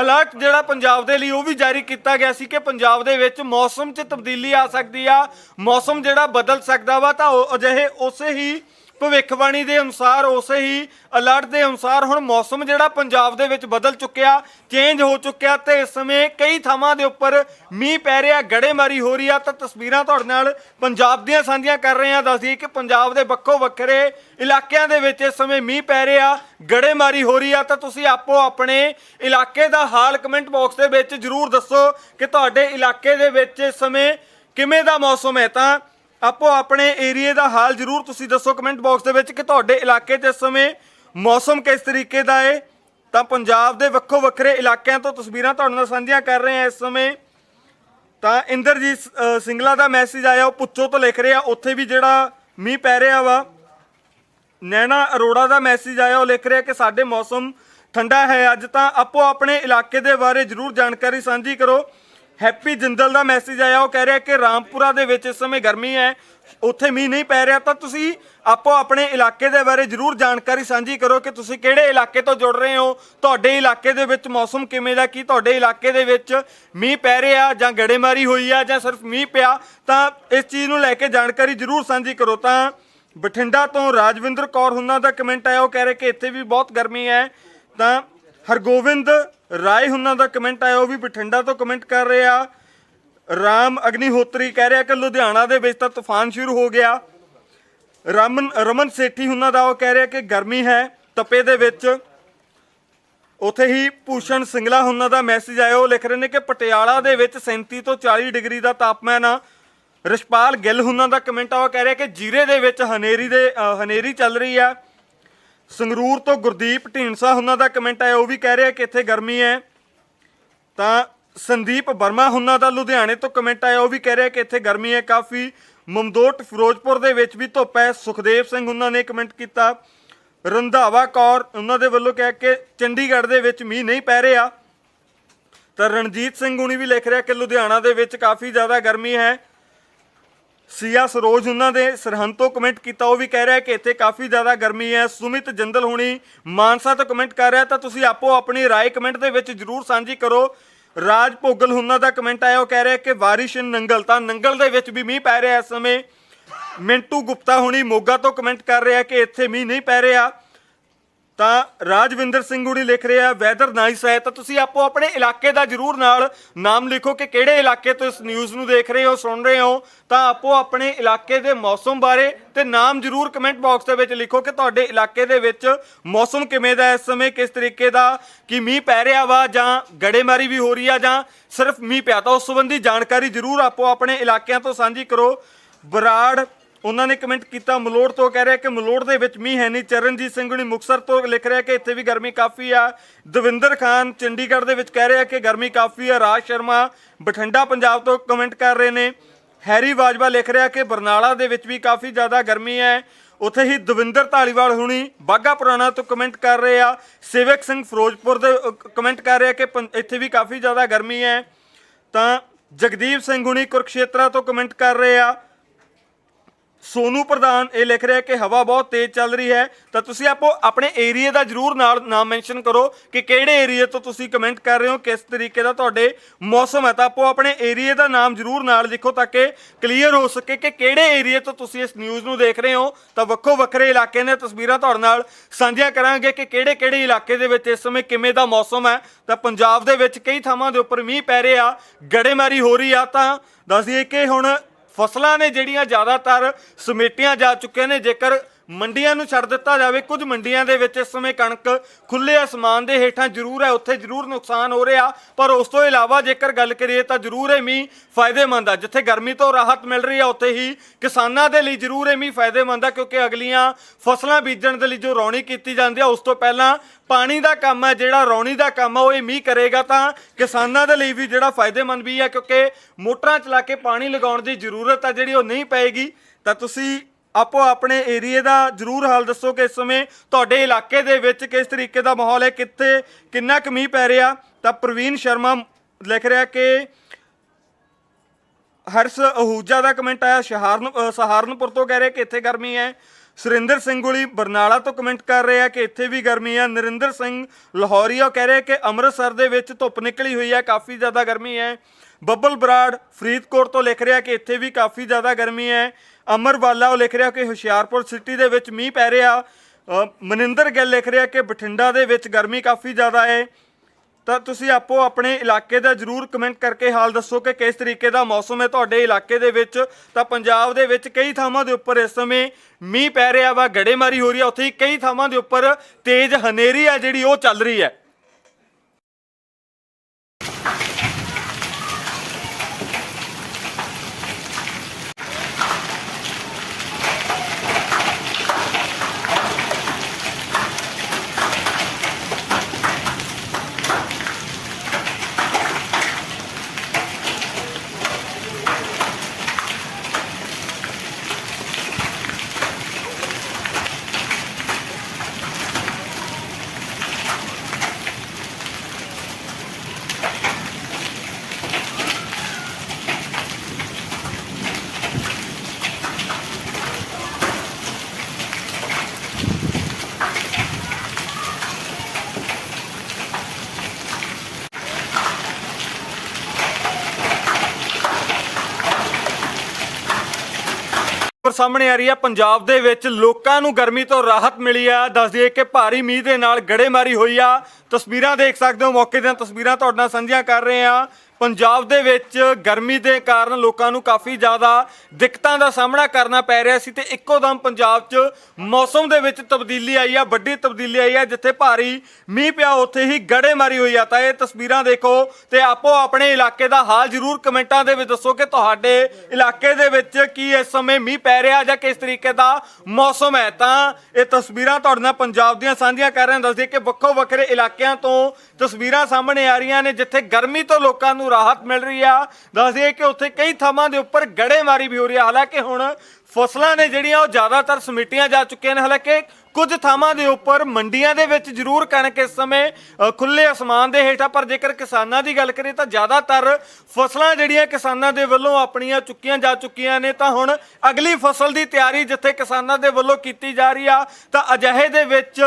ਅਲਰਟ ਜਿਹੜਾ ਪੰਜਾਬ ਦੇ ਲਈ ਉਹ ਵੀ ਜਾਰੀ ਕੀਤਾ ਗਿਆ ਸੀ ਕਿ ਪੰਜਾਬ ਦੇ ਵਿੱਚ ਮੌਸਮ ਮੌਸਮ 'ਚ ਤਬਦੀਲੀ ਆ ਸਕਦੀ ਆ। ਮੌਸਮ ਜਿਹੜਾ ਬਦਲ ਸਕਦਾ ਵਾ ਤਾਂ ਉਹ ਅਜਿਹੇ ਉਸੇ ਹੀ ਭਵਿੱਖਬਾਣੀ ਦੇ ਅਨੁਸਾਰ, ਉਸੇ ਹੀ ਅਲਰਟ ਦੇ ਅਨੁਸਾਰ ਹੁਣ ਮੌਸਮ ਜਿਹੜਾ ਪੰਜਾਬ ਦੇ ਵਿੱਚ ਬਦਲ ਚੁੱਕਿਆ ਚੇਂਜ ਹੋ ਚੁੱਕਿਆ ਤੇ ਇਸ ਸਮੇਂ ਕਈ ਥਾਵਾਂ ਦੇ ਉੱਪਰ ਮੀਂਹ ਪੈ ਰਿਹਾ, ਗੜੇਮਾਰੀ ਹੋ ਰਹੀ ਆ। ਤਾਂ ਤਸਵੀਰਾਂ ਤੁਹਾਡੇ ਨਾਲ ਪੰਜਾਬ ਦੀਆਂ ਸਾਂਝੀਆਂ ਕਰ ਰਹੇ ਆ ਦੱਸਦੀ ਕਿ ਪੰਜਾਬ ਦੇ ਵੱਖੋ ਵੱਖਰੇ ਇਲਾਕਿਆਂ ਦੇ ਵਿੱਚ ਇਸ ਸਮੇਂ ਮੀਂਹ ਪੈ ਰਿਹਾ, ਗੜੇਮਾਰੀ ਹੋ ਰਹੀ ਆ। ਤਾਂ ਤੁਸੀਂ ਆਪੋ ਆਪਣੇ ਇਲਾਕੇ ਦਾ ਹਾਲ ਕਮੈਂਟ ਬਾਕਸ ਦੇ ਵਿੱਚ ਜਰੂਰ ਦੱਸੋ ਕਿ ਤੁਹਾਡੇ ਇਲਾਕੇ ਦੇ ਵਿੱਚ ਇਸ ਸਮੇਂ ਕਿਵੇਂ ਦਾ ਮੌਸਮ ਹੈ। ਤਾਂ ਆਪੋ ਆਪਣੇ ਏਰੀਏ ਦਾ ਹਾਲ ਜਰੂਰ ਤੁਸੀਂ ਦੱਸੋ ਕਮੈਂਟ ਬਾਕਸ ਦੇ ਵਿੱਚ ਕਿ ਤੁਹਾਡੇ ਇਲਾਕੇ 'ਚ ਇਸ ਸਮੇਂ ਮੌਸਮ ਕਿਸ ਤਰੀਕੇ ਦਾ ਹੈ ਤਾਂ ਪੰਜਾਬ ਦੇ ਵੱਖੋ ਵੱਖਰੇ ਇਲਾਕਿਆਂ ਤੋਂ ਤਸਵੀਰਾਂ ਤੁਹਾਡੇ ਨਾਲ ਸਾਂਝੀਆਂ ਕਰ ਰਹੇ ਹਾਂ ਇਸ ਸਮੇਂ। ਤਾਂ ਇੰਦਰਜੀਤ ਸਿੰਗਲਾ ਦਾ ਮੈਸੇਜ ਆਇਆ, ਉਹ ਪੁੱਛੋ ਤੋਂ ਲਿਖ ਰਿਹਾ, ਉੱਥੇ ਵੀ ਜਿਹੜਾ ਮੀਂਹ ਪੈ ਰਿਹਾ ਵਾ। ਨੈਣਾ ਅਰੋੜਾ ਦਾ ਮੈਸੇਜ ਆਇਆ, ਉਹ ਲਿਖ ਰਿਹਾ ਕਿ ਸਾਡੇ ਮੌਸਮ ਠੰਡਾ ਹੈ। ਅੱਜ ਤਾਂ ਆਪੋ ਆਪਣੇ ਇਲਾਕੇ ਦੇ ਬਾਰੇ ਜਰੂਰ ਜਾਣਕਾਰੀ ਸਾਂਝੀ ਕਰੋ। ਹੈਪੀ ਜਿੰਦਲ ਦਾ ਮੈਸੇਜ ਆਇਆ, ਉਹ ਕਹਿ ਰਿਹਾ ਕਿ ਰਾਮਪੁਰਾ ਦੇ ਵਿੱਚ ਇਸ ਸਮੇਂ ਗਰਮੀ ਹੈ, ਉੱਥੇ ਮੀਂਹ ਨਹੀਂ ਪੈ ਰਿਹਾ, ਤਾਂ ਤੁਸੀਂ ਆਪੋ ਆਪਣੇ ਇਲਾਕੇ ਦੇ ਬਾਰੇ ਜਰੂਰ ਜਾਣਕਾਰੀ ਸਾਂਝੀ ਕਰੋ ਕਿ ਤੁਸੀਂ ਕਿਹੜੇ ਇਲਾਕੇ ਤੋਂ ਜੁੜ ਰਹੇ ਹੋ, ਤੁਹਾਡੇ ਇਲਾਕੇ ਦੇ ਵਿੱਚ ਮੌਸਮ ਕਿਵੇਂ ਦਾ, ਕੀ ਤੁਹਾਡੇ ਇਲਾਕੇ ਦੇ ਵਿੱਚ ਮੀਂਹ ਪੈ ਰਿਹਾ ਜਾਂ ਗੜੇਮਾਰੀ ਹੋਈ ਆ ਜਾਂ ਸਿਰਫ ਮੀਂਹ ਪਿਆ, ਤਾਂ ਇਸ ਚੀਜ਼ ਨੂੰ ਲੈ ਕੇ ਜਾਣਕਾਰੀ ਜਰੂਰ ਸਾਂਝੀ ਕਰੋ। ਤਾਂ ਬਠਿੰਡਾ ਤੋਂ ਰਾਜਵਿੰਦਰ ਕੌਰ ਹੁਣਾਂ ਦਾ ਕਮੈਂਟ ਆਇਆ, ਉਹ ਕਹਿ ਰਹੇ ਕਿ ਇੱਥੇ ਵੀ ਬਹੁਤ ਗਰਮੀ ਹੈ, ਤਾਂ ਹਰਗੋਬਿੰਦ ਰਾਏ ਉਹਨਾਂ ਦਾ ਕਮੈਂਟ ਆਇਆ, ਉਹ ਵੀ ਬਠਿੰਡਾ ਤੋਂ ਕਮੈਂਟ ਕਰ ਰਹੇ ਆ। ਰਾਮ ਅਗਨੀਹੋਤਰੀ ਕਹਿ ਰਿਹਾ ਕਿ ਲੁਧਿਆਣਾ ਦੇ ਵਿੱਚ ਤਾਂ ਤੂਫਾਨ ਸ਼ੁਰੂ ਹੋ ਗਿਆ। ਰਮਨ ਰਮਨ ਸੇਠੀ ਉਹਨਾਂ ਦਾ ਉਹ ਕਹਿ ਰਿਹਾ ਕਿ ਗਰਮੀ ਹੈ, ਤਪੇ ਦੇ ਵਿੱਚ। ਉਥੇ ਹੀ ਭੂਸ਼ਣ ਸਿੰਗਲਾ ਉਹਨਾਂ ਦਾ ਮੈਸੇਜ ਆਇਆ, ਉਹ ਲਿਖ ਰਹੇ ਨੇ ਕਿ ਪਟਿਆਲਾ ਦੇ ਵਿੱਚ 37 ਤੋਂ 40 ਡਿਗਰੀ ਦਾ ਤਾਪਮਾਨ ਆ। ਰਿਸ਼ਪਾਲ ਗਿੱਲ ਉਹਨਾਂ ਦਾ ਕਮੈਂਟ ਆ, ਉਹ ਕਹਿ ਰਿਹਾ ਕਿ ਜੀਰੇ ਦੇ ਵਿੱਚ ਹਨੇਰੀ ਦੇ ਹਨੇਰੀ ਚੱਲ ਰਹੀ ਆ। ਸੰਗਰੂਰ ਤੋਂ ਗੁਰਦੀਪ ਢੀਂਡਸਾ ਉਹਨਾਂ ਦਾ ਕਮੈਂਟ ਆਇਆ, ਉਹ ਵੀ ਕਹਿ ਰਿਹਾ ਕਿ ਇੱਥੇ ਗਰਮੀ ਹੈ। ਤਾਂ ਸੰਦੀਪ ਵਰਮਾ ਉਹਨਾਂ ਦਾ ਲੁਧਿਆਣੇ ਤੋਂ ਕਮੈਂਟ ਆਇਆ, ਉਹ ਵੀ ਕਹਿ ਰਿਹਾ ਕਿ ਇੱਥੇ ਗਰਮੀ ਹੈ। ਕਾਫੀ ਮਮਦੋਟ ਫਿਰੋਜ਼ਪੁਰ ਦੇ ਵਿੱਚ ਵੀ ਧੁੱਪ ਹੈ। ਸੁਖਦੇਵ ਸਿੰਘ ਉਹਨਾਂ ਨੇ ਕਮੈਂਟ ਕੀਤਾ। ਰੰਧਾਵਾ ਕੌਰ ਉਹਨਾਂ ਦੇ ਵੱਲੋਂ ਕਹਿ ਕਿ ਚੰਡੀਗੜ੍ਹ ਦੇ ਵਿੱਚ ਮੀਂਹ ਨਹੀਂ ਪੈ ਰਿਹਾ। ਤਾਂ ਰਣਜੀਤ ਸਿੰਘ ਹੁਣੀ ਵੀ ਲਿਖ ਰਿਹਾ ਕਿ ਲੁਧਿਆਣਾ ਦੇ ਵਿੱਚ ਕਾਫੀ ਜ਼ਿਆਦਾ ਗਰਮੀ ਹੈ। ਸੀਆ ਸਰੋਜ ਉਹਨਾਂ ਦੇ ਸਰਹੰਦ ਤੋਂ ਕਮੈਂਟ ਕੀਤਾ, ਉਹ ਵੀ ਕਹਿ ਰਿਹਾ ਕਿ ਇੱਥੇ ਕਾਫੀ ਜ਼ਿਆਦਾ ਗਰਮੀ ਹੈ। ਸੁਮਿਤ ਜੰਦਲ ਹੁਣੀ ਮਾਨਸਾ ਤੋਂ ਕਮੈਂਟ ਕਰ ਰਿਹਾ, ਤਾਂ ਤੁਸੀਂ ਆਪੋ ਆਪਣੀ ਰਾਏ ਕਮੈਂਟ ਦੇ ਵਿੱਚ ਜਰੂਰ ਸਾਂਝੀ ਕਰੋ। ਰਾਜ ਭੋਗਲ ਹੁਣਾਂ ਦਾ ਕਮੈਂਟ ਆਇਆ, ਉਹ ਕਹਿ ਰਿਹਾ ਕਿ ਬਾਰਿਸ਼ ਇਨ ਨੰਗਲ, ਤਾਂ ਨੰਗਲ ਦੇ ਵਿੱਚ ਵੀ ਮੀਂਹ ਪੈ ਰਿਹਾ ਇਸ ਸਮੇਂ। ਮਿੰਟੂ ਗੁਪਤਾ ਹੁਣੀ ਮੋਗਾ ਤੋਂ ਕਮੈਂਟ ਕਰ ਰਿਹਾ ਕਿ ਇੱਥੇ ਮੀਂਹ ਨਹੀਂ ਪੈ ਰਿਹਾ। ਤਾਂ ਰਾਜਵਿੰਦਰ ਸਿੰਘ ਉੜੀ ਲਿਖ ਰਿਹਾ, ਵੈਦਰ ਨਾਈਸ ਹੈ। ਤਾਂ ਤੁਸੀਂ ਆਪੋ ਆਪਣੇ ਇਲਾਕੇ ਦਾ ਜਰੂਰ ਨਾਲ ਨਾਮ ਲਿਖੋ ਕਿ ਕਿਹੜੇ ਇਲਾਕੇ ਤੋਂ ਇਸ ਨਿਊਜ਼ ਨੂੰ ਦੇਖ ਰਹੇ ਹੋ, ਸੁਣ ਰਹੇ ਹੋ। ਤਾਂ ਆਪੋ ਆਪਣੇ ਇਲਾਕੇ ਦੇ ਮੌਸਮ ਬਾਰੇ ਤੇ ਨਾਮ ਜਰੂਰ ਕਮੈਂਟ ਬਾਕਸ ਦੇ ਵਿੱਚ ਲਿਖੋ ਕਿ ਤੁਹਾਡੇ ਇਲਾਕੇ ਦੇ ਵਿੱਚ ਮੌਸਮ ਕਿਵੇਂ ਦਾ ਹੈ ਇਸ ਸਮੇਂ, ਕਿਸ ਤਰੀਕੇ ਦਾ, ਕਿ ਮੀਂਹ ਪੈ ਰਿਹਾ ਵਾ ਜਾਂ ਗੜੇਮਾਰੀ ਵੀ ਹੋ ਰਹੀ ਆ ਜਾਂ ਸਿਰਫ ਮੀਂਹ ਪਿਆ। ਤਾਂ ਉਸ ਸੰਬੰਧੀ ਜਾਣਕਾਰੀ ਜਰੂਰ ਆਪੋ ਆਪਣੇ ਇਲਾਕਿਆਂ ਤੋਂ ਸਾਂਝੀ ਕਰੋ। ਬਰਾੜ ਉਹਨਾਂ ਨੇ ਕਮੈਂਟ ਕੀਤਾ, ਮਲੋੜ ਤੋਂ ਕਹਿ ਰਿਹਾ ਕਿ ਮਲੋੜ ਦੇ ਵਿੱਚ ਮੀਂਹ ਹੈ ਨਹੀਂ। ਚਰਨਜੀਤ ਸਿੰਘ ਹੁਣੀ ਮੁਕਸਰ ਤੋਂ ਲਿਖ ਰਿਹਾ ਕਿ ਇੱਥੇ ਵੀ ਗਰਮੀ ਕਾਫੀ ਆ। ਦਵਿੰਦਰ ਖਾਨ ਚੰਡੀਗੜ੍ਹ ਦੇ ਵਿੱਚ ਕਹਿ ਰਿਹਾ ਕਿ ਗਰਮੀ ਕਾਫੀ ਆ। ਰਾਜ ਸ਼ਰਮਾ ਬਠਿੰਡਾ, ਪੰਜਾਬ ਤੋਂ ਕਮੈਂਟ ਕਰ ਰਹੇ ਨੇ। ਹੈਰੀ ਬਾਜਵਾ ਲਿਖ ਰਿਹਾ ਕਿ ਬਰਨਾਲਾ ਦੇ ਵਿੱਚ ਵੀ ਕਾਫੀ ਜ਼ਿਆਦਾ ਗਰਮੀ ਹੈ। ਉੱਥੇ ਹੀ ਦਵਿੰਦਰ ਢਾਲੀਵਾਲ ਹੁਣੀ ਬਾਗਾ ਪੁਰਾਣਾ ਤੋਂ ਕਮੈਂਟ ਕਰ ਰਹੇ ਆ। ਸੇਵਕ ਸਿੰਘ ਫਿਰੋਜ਼ਪੁਰ ਦੇ ਕਮੈਂਟ ਕਰ ਰਿਹਾ ਕਿ ਪੰ- ਇੱਥੇ ਵੀ ਕਾਫੀ ਜ਼ਿਆਦਾ ਗਰਮੀ ਹੈ। ਤਾਂ ਜਗਦੀਪ ਸਿੰਘ ਹੁਣੀ ਕੁਰਕਸ਼ੇਤਰਾ ਤੋਂ ਕਮੈਂਟ ਕਰ ਰਹੇ ਆ। ਸੋਨੂ ਪ੍ਰਧਾਨ ਇਹ ਲਿਖ ਰਿਹਾ ਕਿ ਹਵਾ ਬਹੁਤ ਤੇਜ਼ ਚੱਲ ਰਹੀ ਹੈ। ਤਾਂ ਤੁਸੀਂ ਆਪੋ ਆਪਣੇ ਏਰੀਆ ਦਾ ਜਰੂਰ ਨਾਲ ਨਾਮ ਮੈਂਸ਼ਨ ਕਰੋ ਕਿ ਕਿਹੜੇ ਏਰੀਆ ਤੋਂ ਤੁਸੀਂ ਕਮੈਂਟ ਕਰ ਰਹੇ ਹੋ, ਕਿਸ ਤਰੀਕੇ ਦਾ ਤੁਹਾਡੇ ਮੌਸਮ ਹੈ। ਤਾਂ ਆਪੋ ਆਪਣੇ ਏਰੀਆ ਦਾ ਨਾਮ ਜਰੂਰ ਨਾਲ ਲਿਖੋ ਤਾਂ ਕਿ ਕਲੀਅਰ ਹੋ ਸਕੇ ਕਿ ਕਿਹੜੇ ਏਰੀਆ ਤੋਂ ਤੁਸੀਂ ਇਸ ਨਿਊਜ਼ ਨੂੰ ਦੇਖ ਰਹੇ ਹੋ। ਤਾਂ ਵੱਖੋ ਵੱਖਰੇ ਇਲਾਕੇ ਦੀਆਂ ਤਸਵੀਰਾਂ ਤੁਹਾਡੇ ਨਾਲ ਸਾਂਝੀਆਂ ਕਰਾਂਗੇ ਕਿ ਕਿਹੜੇ ਕਿਹੜੇ ਇਲਾਕੇ ਦੇ ਵਿੱਚ ਇਸ ਸਮੇਂ ਕਿਵੇਂ ਦਾ ਮੌਸਮ ਹੈ। ਤਾਂ ਪੰਜਾਬ ਦੇ ਵਿੱਚ ਕਈ ਥਾਵਾਂ ਦੇ ਉੱਪਰ ਮੀਂਹ ਪੈ ਰਿਹਾ, ਗੜੇਮਾਰੀ ਹੋ ਰਹੀ ਆ ਤਾਂ ਦੱਸ ਦਈਏ ਕਿ ਹੁਣ ਫਸਲਾਂ ਨੇ ਜਿਹੜੀਆਂ ਜ਼ਿਆਦਾਤਰ ਸਮੇਟੀਆਂ ਜਾ ਚੁੱਕੀਆਂ ਨੇ ਜੇਕਰ ਮੰਡੀਆਂ ਨੂੰ ਛੱਡ ਦਿੱਤਾ ਜਾਵੇ। ਕੁਝ ਮੰਡੀਆਂ ਦੇ ਵਿੱਚ ਇਸ ਸਮੇਂ ਕਣਕ ਖੁੱਲੇ ਅਸਮਾਨ ਦੇ ਹੇਠਾਂ ਜ਼ਰੂਰ ਹੈ, ਉੱਥੇ ਜ਼ਰੂਰ ਨੁਕਸਾਨ ਹੋ ਰਿਹਾ। ਪਰ ਉਸ ਤੋਂ ਇਲਾਵਾ ਜੇਕਰ ਗੱਲ ਕਰੀਏ ਤਾਂ ਜ਼ਰੂਰ ਇਹ ਮੀਂਹ ਫਾਇਦੇਮੰਦ ਆ, ਜਿੱਥੇ ਗਰਮੀ ਤੋਂ ਰਾਹਤ ਮਿਲ ਰਹੀ ਆ, ਉੱਥੇ ਹੀ ਕਿਸਾਨਾਂ ਦੇ ਲਈ ਜ਼ਰੂਰ ਇਹ ਮੀਂਹ ਫਾਇਦੇਮੰਦ ਆ, ਕਿਉਂਕਿ ਅਗਲੀਆਂ ਫਸਲਾਂ ਬੀਜਣ ਦੇ ਲਈ ਜੋ ਰੌਣੀ ਕੀਤੀ ਜਾਂਦੀ ਆ, ਉਸ ਤੋਂ ਪਹਿਲਾਂ ਪਾਣੀ ਦਾ ਕੰਮ ਹੈ ਜਿਹੜਾ ਰੌਣੀ ਦਾ ਕੰਮ ਆ, ਉਹ ਇਹ ਮੀਂਹ ਕਰੇਗਾ ਤਾਂ ਕਿਸਾਨਾਂ ਦੇ ਲਈ ਵੀ ਜਿਹੜਾ ਫਾਇਦੇਮੰਦ ਵੀ ਹੈ ਕਿਉਂਕਿ ਮੋਟਰਾਂ ਚਲਾ ਕੇ ਪਾਣੀ ਲਗਾਉਣ ਦੀ ਜ਼ਰੂਰਤ ਆ, ਜਿਹੜੀ ਉਹ ਨਹੀਂ ਪਏਗੀ। ਤਾਂ ਤੁਸੀਂ ਆਪੋ ਆਪਣੇ ਏਰੀਏ ਦਾ ਜਰੂਰ ਹਾਲ ਦੱਸੋ ਕਿ ਇਸ ਸਮੇਂ ਤੁਹਾਡੇ ਇਲਾਕੇ ਦੇ ਵਿੱਚ ਕਿਸ ਤਰੀਕੇ ਦਾ ਮਾਹੌਲ ਹੈ, ਕਿੱਥੇ, ਕਿੰਨਾ ਕੁ ਮੀਂਹ ਪੈ ਰਿਹਾ? ਤਾਂ ਪ੍ਰਵੀਨ ਸ਼ਰਮਾ ਲਿਖ ਰਿਹਾ ਕਿ ਹਰਸ ਅਹੂਜਾ ਦਾ ਕਮੈਂਟ ਆਇਆ, ਸ਼ਹਾਰਨ ਸਹਾਰਨਪੁਰ ਤੋਂ ਕਹਿ ਰਿਹਾ ਕਿ ਇੱਥੇ ਗਰਮੀ ਹੈ। ਸੁਰਿੰਦਰ ਸਿੰਘ ਗੁਲੀ ਬਰਨਾਲਾ ਤੋਂ ਕਮੈਂਟ ਕਰ ਰਿਹਾ ਕਿ ਇੱਥੇ ਵੀ ਗਰਮੀ ਹੈ। ਨਰਿੰਦਰ ਸਿੰਘ ਲਾਹੌਰੀਆ ਕਹਿ ਰਿਹਾ ਕਿ ਅੰਮ੍ਰਿਤਸਰ ਦੇ ਵਿੱਚ ਧੁੱਪ ਨਿਕਲੀ ਹੋਈ ਹੈ, ਕਾਫੀ ਜ਼ਿਆਦਾ ਗਰਮੀ ਹੈ। ਬੱਬਲ ਬਰਾੜ ਫਰੀਦਕੋਟ ਤੋਂ ਲਿਖ ਰਿਹਾ ਕਿ ਇੱਥੇ ਵੀ ਕਾਫੀ ਜ਼ਿਆਦਾ ਗਰਮੀ ਹੈ। ਅਮਰਵਾਲਾ ਉਹ ਲਿਖ ਰਿਹਾ ਕਿ ਹੁਸ਼ਿਆਰਪੁਰ ਸਿਟੀ ਦੇ ਵਿੱਚ ਮੀਂਹ ਪੈ ਰਿਹਾ। ਮਨਿੰਦਰ ਗਿੱਲ ਲਿਖ ਰਿਹਾ ਕਿ ਬਠਿੰਡਾ ਦੇ ਵਿੱਚ ਗਰਮੀ ਕਾਫੀ ਜ਼ਿਆਦਾ ਹੈ। ਤਾਂ ਤੁਸੀਂ ਆਪੋ ਆਪਣੇ ਇਲਾਕੇ ਦਾ ਜਰੂਰ ਕਮੈਂਟ ਕਰਕੇ ਹਾਲ ਦੱਸੋ ਕਿ ਕਿਸ ਤਰੀਕੇ ਦਾ ਮੌਸਮ ਹੈ ਤੁਹਾਡੇ ਇਲਾਕੇ ਦੇ ਵਿੱਚ। ਤਾਂ ਪੰਜਾਬ ਦੇ ਵਿੱਚ ਕਈ ਥਾਵਾਂ ਦੇ ਉੱਪਰ ਇਸ ਸਮੇਂ ਮੀਂਹ ਪੈ ਰਿਹਾ ਵਾ, ਗੜੇਮਾਰੀ ਹੋ ਰਹੀ ਹੈ ਉੱਥੇ ਹੀ ਕਈ ਥਾਵਾਂ ਦੇ ਉੱਪਰ ਤੇਜ਼ ਹਨੇਰੀ ਆ ਜਿਹੜੀ ਉਹ ਚੱਲ ਰਹੀ ਹੈ ਪਰ ਸਾਹਮਣੇ ਆ ਰਹੀ ਹੈ ਪੰਜਾਬ ਦੇ ਵਿੱਚ ਲੋਕਾਂ ਨੂੰ ਗਰਮੀ ਤੋਂ ਰਾਹਤ ਮਿਲੀ ਆ। ਦੱਸ ਦਈਏ ਕਿ ਭਾਰੀ ਮੀਂਹ ਦੇ ਨਾਲ ਗੜੇਮਾਰੀ ਹੋਈ ਆ। ਤਸਵੀਰਾਂ ਦੇਖ ਸਕਦੇ ਹੋ, ਮੌਕੇ ਦੀਆਂ ਤਸਵੀਰਾਂ ਤੁਹਾਡੇ ਨਾਲ ਸਾਂਝੀਆਂ ਕਰ ਰਹੇ ਆ। ਪੰਜਾਬ ਦੇ ਵਿੱਚ ਗਰਮੀ ਦੇ ਕਾਰਨ ਲੋਕਾਂ ਨੂੰ ਕਾਫੀ ਜ਼ਿਆਦਾ ਦਿੱਕਤਾਂ ਦਾ ਸਾਹਮਣਾ ਕਰਨਾ ਪੈ ਰਿਹਾ ਸੀ ਤੇ ਇੱਕੋ ਦਮ ਪੰਜਾਬ 'ਚ ਮੌਸਮ ਦੇ ਵਿੱਚ ਤਬਦੀਲੀ ਆਈ ਆ, ਵੱਡੀ ਤਬਦੀਲੀ ਆਈ ਆ, ਜਿੱਥੇ ਭਾਰੀ ਮੀਂਹ ਪਿਆ, ਉੱਥੇ ਹੀ ਗੜੇਮਾਰੀ ਹੋਈ ਆ। ਤਾਂ ਇਹ ਤਸਵੀਰਾਂ ਦੇਖੋ ਤੇ ਆਪੋ ਆਪਣੇ ਇਲਾਕੇ ਦਾ ਹਾਲ ਜ਼ਰੂਰ ਕਮੈਂਟਾਂ ਦੇ ਵਿੱਚ ਦੱਸੋ ਕਿ ਤੁਹਾਡੇ ਇਲਾਕੇ ਦੇ ਵਿੱਚ ਕੀ ਇਸ ਸਮੇਂ ਮੀਂਹ ਪੈ ਰਿਹਾ ਜਾਂ ਕਿਸ ਤਰੀਕੇ ਦਾ ਮੌਸਮ ਹੈ। ਤਾਂ ਇਹ ਤਸਵੀਰਾਂ ਤੁਹਾਡੇ ਨਾਲ ਪੰਜਾਬ ਦੀਆਂ ਸਾਂਝੀਆਂ ਕਰ ਰਹੇ ਹਾਂ ਦੱਸਦੇ ਕਿ ਵੱਖੋ ਵੱਖਰੇ ਇਲਾਕਿਆਂ ਤੋਂ ਤਸਵੀਰਾਂ ਸਾਹਮਣੇ ਆ ਰਹੀਆਂ ਨੇ, ਜਿੱਥੇ ਗਰਮੀ ਤੋਂ ਲੋਕਾਂ ਨੂੰ ਰਾਹਤ ਮਿਲ ਰਹੀ ਆ। ਦੱਸਦੇ ਕਿ ਉੱਥੇ ਕਈ ਥਾਵਾਂ ਦੇ ਉੱਪਰ ਗੜੇਮਾਰੀ ਵੀ ਹੋ ਰਹੀ ਆ। ਹਾਲਾਂਕਿ ਹੁਣ ਫਸਲਾਂ ਨੇ ਜਿਹੜੀਆਂ ਉਹ ਜ਼ਿਆਦਾਤਰ ਸਮਿਟੀਆਂ ਜਾ ਚੁੱਕੀਆਂ ਨੇ। ਹਾਲਾਂਕਿ ਕੁਝ ਥਾਵਾਂ ਦੇ ਉੱਪਰ ਮੰਡੀਆਂ ਦੇ ਵਿੱਚ ਜ਼ਰੂਰ ਕਣਕ ਇਸ ਸਮੇਂ ਅ, ਖੁੱਲੇ ਅਸਮਾਨ ਦੇ ਹੇਠਾਂ ਪਰ ਜੇਕਰ ਕਿਸਾਨਾਂ ਦੀ ਗੱਲ ਕਰੀਏ ਤਾਂ ਜ਼ਿਆਦਾਤਰ ਫਸਲਾਂ ਜਿਹੜੀਆਂ ਕਿਸਾਨਾਂ ਦੇ ਵੱਲੋਂ ਆਪਣੀਆਂ ਚੁੱਕੀਆਂ ਜਾ ਚੁੱਕੀਆਂ ਨੇ। ਤਾਂ ਹੁਣ ਅਗਲੀ ਫਸਲ ਦੀ ਤਿਆਰੀ ਜਿੱਥੇ ਕਿਸਾਨਾਂ ਦੇ ਵੱਲੋਂ ਕੀਤੀ ਜਾ ਰਹੀ ਆ ਤਾਂ ਅਜਿਹੇ ਦੇ ਵਿੱਚ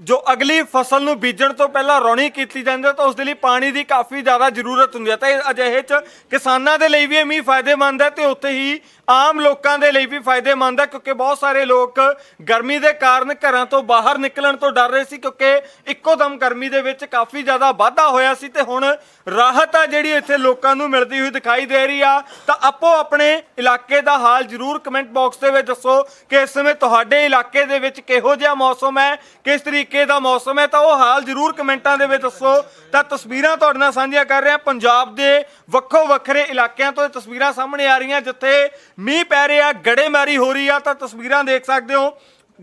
ਜੋ ਅਗਲੀ ਫਸਲ ਨੂੰ ਬੀਜਣ ਤੋਂ ਪਹਿਲਾਂ ਰੌਣੀ ਕੀਤੀ ਜਾਂਦੀ ਹੈ ਤਾਂ ਉਸ ਦੇ ਲਈ ਪਾਣੀ ਦੀ ਕਾਫੀ ਜ਼ਿਆਦਾ ਜ਼ਰੂਰਤ ਹੁੰਦੀ ਹੈ। ਤਾਂ ਇਹ ਅਜਿਹੇ ਚ ਕਿਸਾਨਾਂ ਦੇ ਲਈ ਵੀ ਇਹ ਮੀਂਹ ਫਾਇਦੇਮੰਦ ਹੈ ਤੇ ਉੱਥੇ ਹੀ ਆਮ ਲੋਕਾਂ ਦੇ ਲਈ ਵੀ ਫਾਇਦੇਮੰਦ ਹੈ, ਕਿਉਂਕਿ ਬਹੁਤ ਸਾਰੇ ਲੋਕ ਗਰਮੀ ਦੇ ਕਾਰਨ ਘਰਾਂ ਤੋਂ ਬਾਹਰ ਨਿਕਲਣ ਤੋਂ ਡਰ ਰਹੇ ਸੀ, ਕਿਉਂਕਿ ਇੱਕੋ ਦਮ ਗਰਮੀ ਦੇ ਵਿੱਚ ਕਾਫੀ ਜ਼ਿਆਦਾ ਵਾਧਾ ਹੋਇਆ ਸੀ ਤੇ ਹੁਣ ਰਾਹਤ ਆ ਜਿਹੜੀ ਇੱਥੇ ਲੋਕਾਂ ਨੂੰ ਮਿਲਦੀ ਹੋਈ ਦਿਖਾਈ ਦੇ ਰਹੀ ਆ। ਤਾਂ ਆਪੋ ਆਪਣੇ ਇਲਾਕੇ ਦਾ ਹਾਲ ਜਰੂਰ ਕਮੈਂਟ ਬਾਕਸ ਦੇ ਵਿੱਚ ਦੱਸੋ ਕਿ ਇਸ ਸਮੇਂ ਤੁਹਾਡੇ ਇਲਾਕੇ ਦੇ ਵਿੱਚ ਕਿਹੋ ਜਿਹਾ ਮੌਸਮ ਹੈ, ਕਿਸ ਤਰੀਕੇ ਦਾ ਮੌਸਮ ਹੈ, ਤਾਂ ਉਹ ਹਾਲ ਜਰੂਰ ਕਮੈਂਟਾਂ ਦੇ ਵਿੱਚ ਦੱਸੋ। ਤਾਂ ਤਸਵੀਰਾਂ ਤੁਹਾਡੇ ਨਾਲ ਸਾਂਝੀਆਂ ਕਰ ਰਹੇ ਹਾਂ ਪੰਜਾਬ ਦੇ ਵੱਖੋ ਵੱਖਰੇ ਇਲਾਕਿਆਂ ਤੋਂ ਇਹ ਤਸਵੀਰਾਂ ਸਾਹਮਣੇ ਆ ਰਹੀਆਂ, ਜਿੱਥੇ ਮੀਂਹ ਪੈ ਰਿਹਾ ਗੜੇਮਾਰੀ ਹੋ ਰਹੀ ਆ ਤਾਂ ਤਸਵੀਰਾਂ ਦੇਖ ਸਕਦੇ ਹੋ।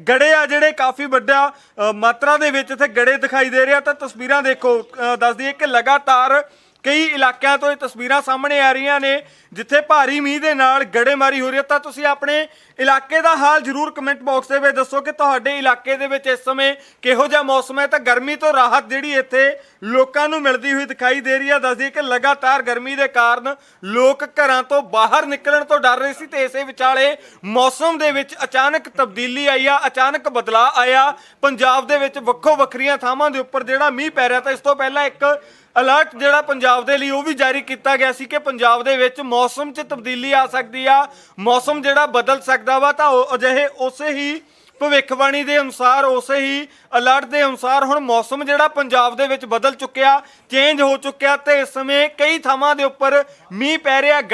ਗੜੇ ਆ ਜਿਹੜੇ ਕਾਫੀ ਵੱਡਾ ਮਾਤਰਾ ਦੇ ਵਿੱਚ ਇੱਥੇ ਗੜੇ ਦਿਖਾਈ ਦੇ ਰਿਹਾ ਤਾਂ ਤਸਵੀਰਾਂ ਦੇਖੋ। ਅ, ਦੱਸਦੀ ਕਿ ਲਗਾਤਾਰ ਕਈ ਇਲਾਕਿਆਂ ਤੋਂ ਇਹ ਤਸਵੀਰਾਂ ਸਾਹਮਣੇ ਆ ਰਹੀਆਂ ਨੇ, ਜਿੱਥੇ ਭਾਰੀ ਮੀਂਹ ਦੇ ਨਾਲ ਗੜੇਮਾਰੀ ਹੋ ਰਹੀ ਹੈ। ਤਾਂ ਤੁਸੀਂ ਆਪਣੇ ਇਲਾਕੇ ਦਾ ਹਾਲ ਜਰੂਰ ਕਮੈਂਟ ਬਾਕਸ ਦੇ ਵਿੱਚ ਦੱਸੋ ਕਿ ਤੁਹਾਡੇ ਇਲਾਕੇ ਦੇ ਵਿੱਚ ਇਸ ਸਮੇਂ ਕਿਹੋ ਜਿਹਾ ਮੌਸਮ ਹੈ। ਤਾਂ ਗਰਮੀ ਤੋਂ ਰਾਹਤ ਜਿਹੜੀ ਇੱਥੇ ਲੋਕਾਂ ਨੂੰ ਮਿਲਦੀ ਹੋਈ ਦਿਖਾਈ ਦੇ ਰਹੀ ਹੈ। ਦੱਸਦੀ ਕਿ ਲਗਾਤਾਰ ਗਰਮੀ ਦੇ ਕਾਰਨ ਲੋਕ ਘਰਾਂ ਤੋਂ ਬਾਹਰ ਨਿਕਲਣ ਤੋਂ ਡਰ ਰਹੇ ਸੀ ਤੇ ਇਸੇ ਵਿਚਾਲੇ ਮੌਸਮ ਦੇ ਵਿੱਚ ਅਚਾਨਕ ਤਬਦੀਲੀ ਆਈ ਆ, ਅਚਾਨਕ ਬਦਲਾਅ ਆਇਆ। ਪੰਜਾਬ ਦੇ ਵਿੱਚ ਵੱਖੋ ਵੱਖਰੀਆਂ ਥਾਵਾਂ ਦੇ ਉੱਪਰ ਜਿਹੜਾ ਮੀਂਹ ਪੈ ਰਿਹਾ, ਤਾਂ ਇਸ ਤੋਂ ਪਹਿਲਾਂ ਇੱਕ ਅਲਰਟ ਜਿਹੜਾ ਪੰਜਾਬ ਦੇ ਲਈ ਉਹ ਵੀ ਜਾਰੀ ਕੀਤਾ ਗਿਆ ਸੀ ਕਿ ਪੰਜਾਬ ਦੇ ਵਿੱਚ ਮੌਸਮ 'ਚ ਤਬਦੀਲੀ ਆ ਸਕਦੀ ਆ, ਮੌਸਮ ਜਿਹੜਾ ਬਦਲ ਸਕਦਾ ਵਾ ਤਾਂ ਉਹ ਅਜਿਹੇ ਉਸੇ ਹੀ ਭਵਿੱਖਬਾਣੀ ਦੇ ਅਨੁਸਾਰ, ਉਸੇ ਹੀ ਅਲਰਟ ਦੇ ਅਨੁਸਾਰ ਹੁਣ ਮੌਸਮ ਜਿਹੜਾ ਪੰਜਾਬ ਦੇ ਵਿੱਚ ਬਦਲ ਚੁੱਕਿਆ, ਚੇਂਜ ਹੋ ਚੁੱਕਿਆ ਤੇ ਇਸ ਸਮੇਂ ਕਈ ਥਾਵਾਂ ਦੇ ਉੱਪਰ ਮੀਂਹ ਪੈ ਰਿਹਾ ਗੜੇ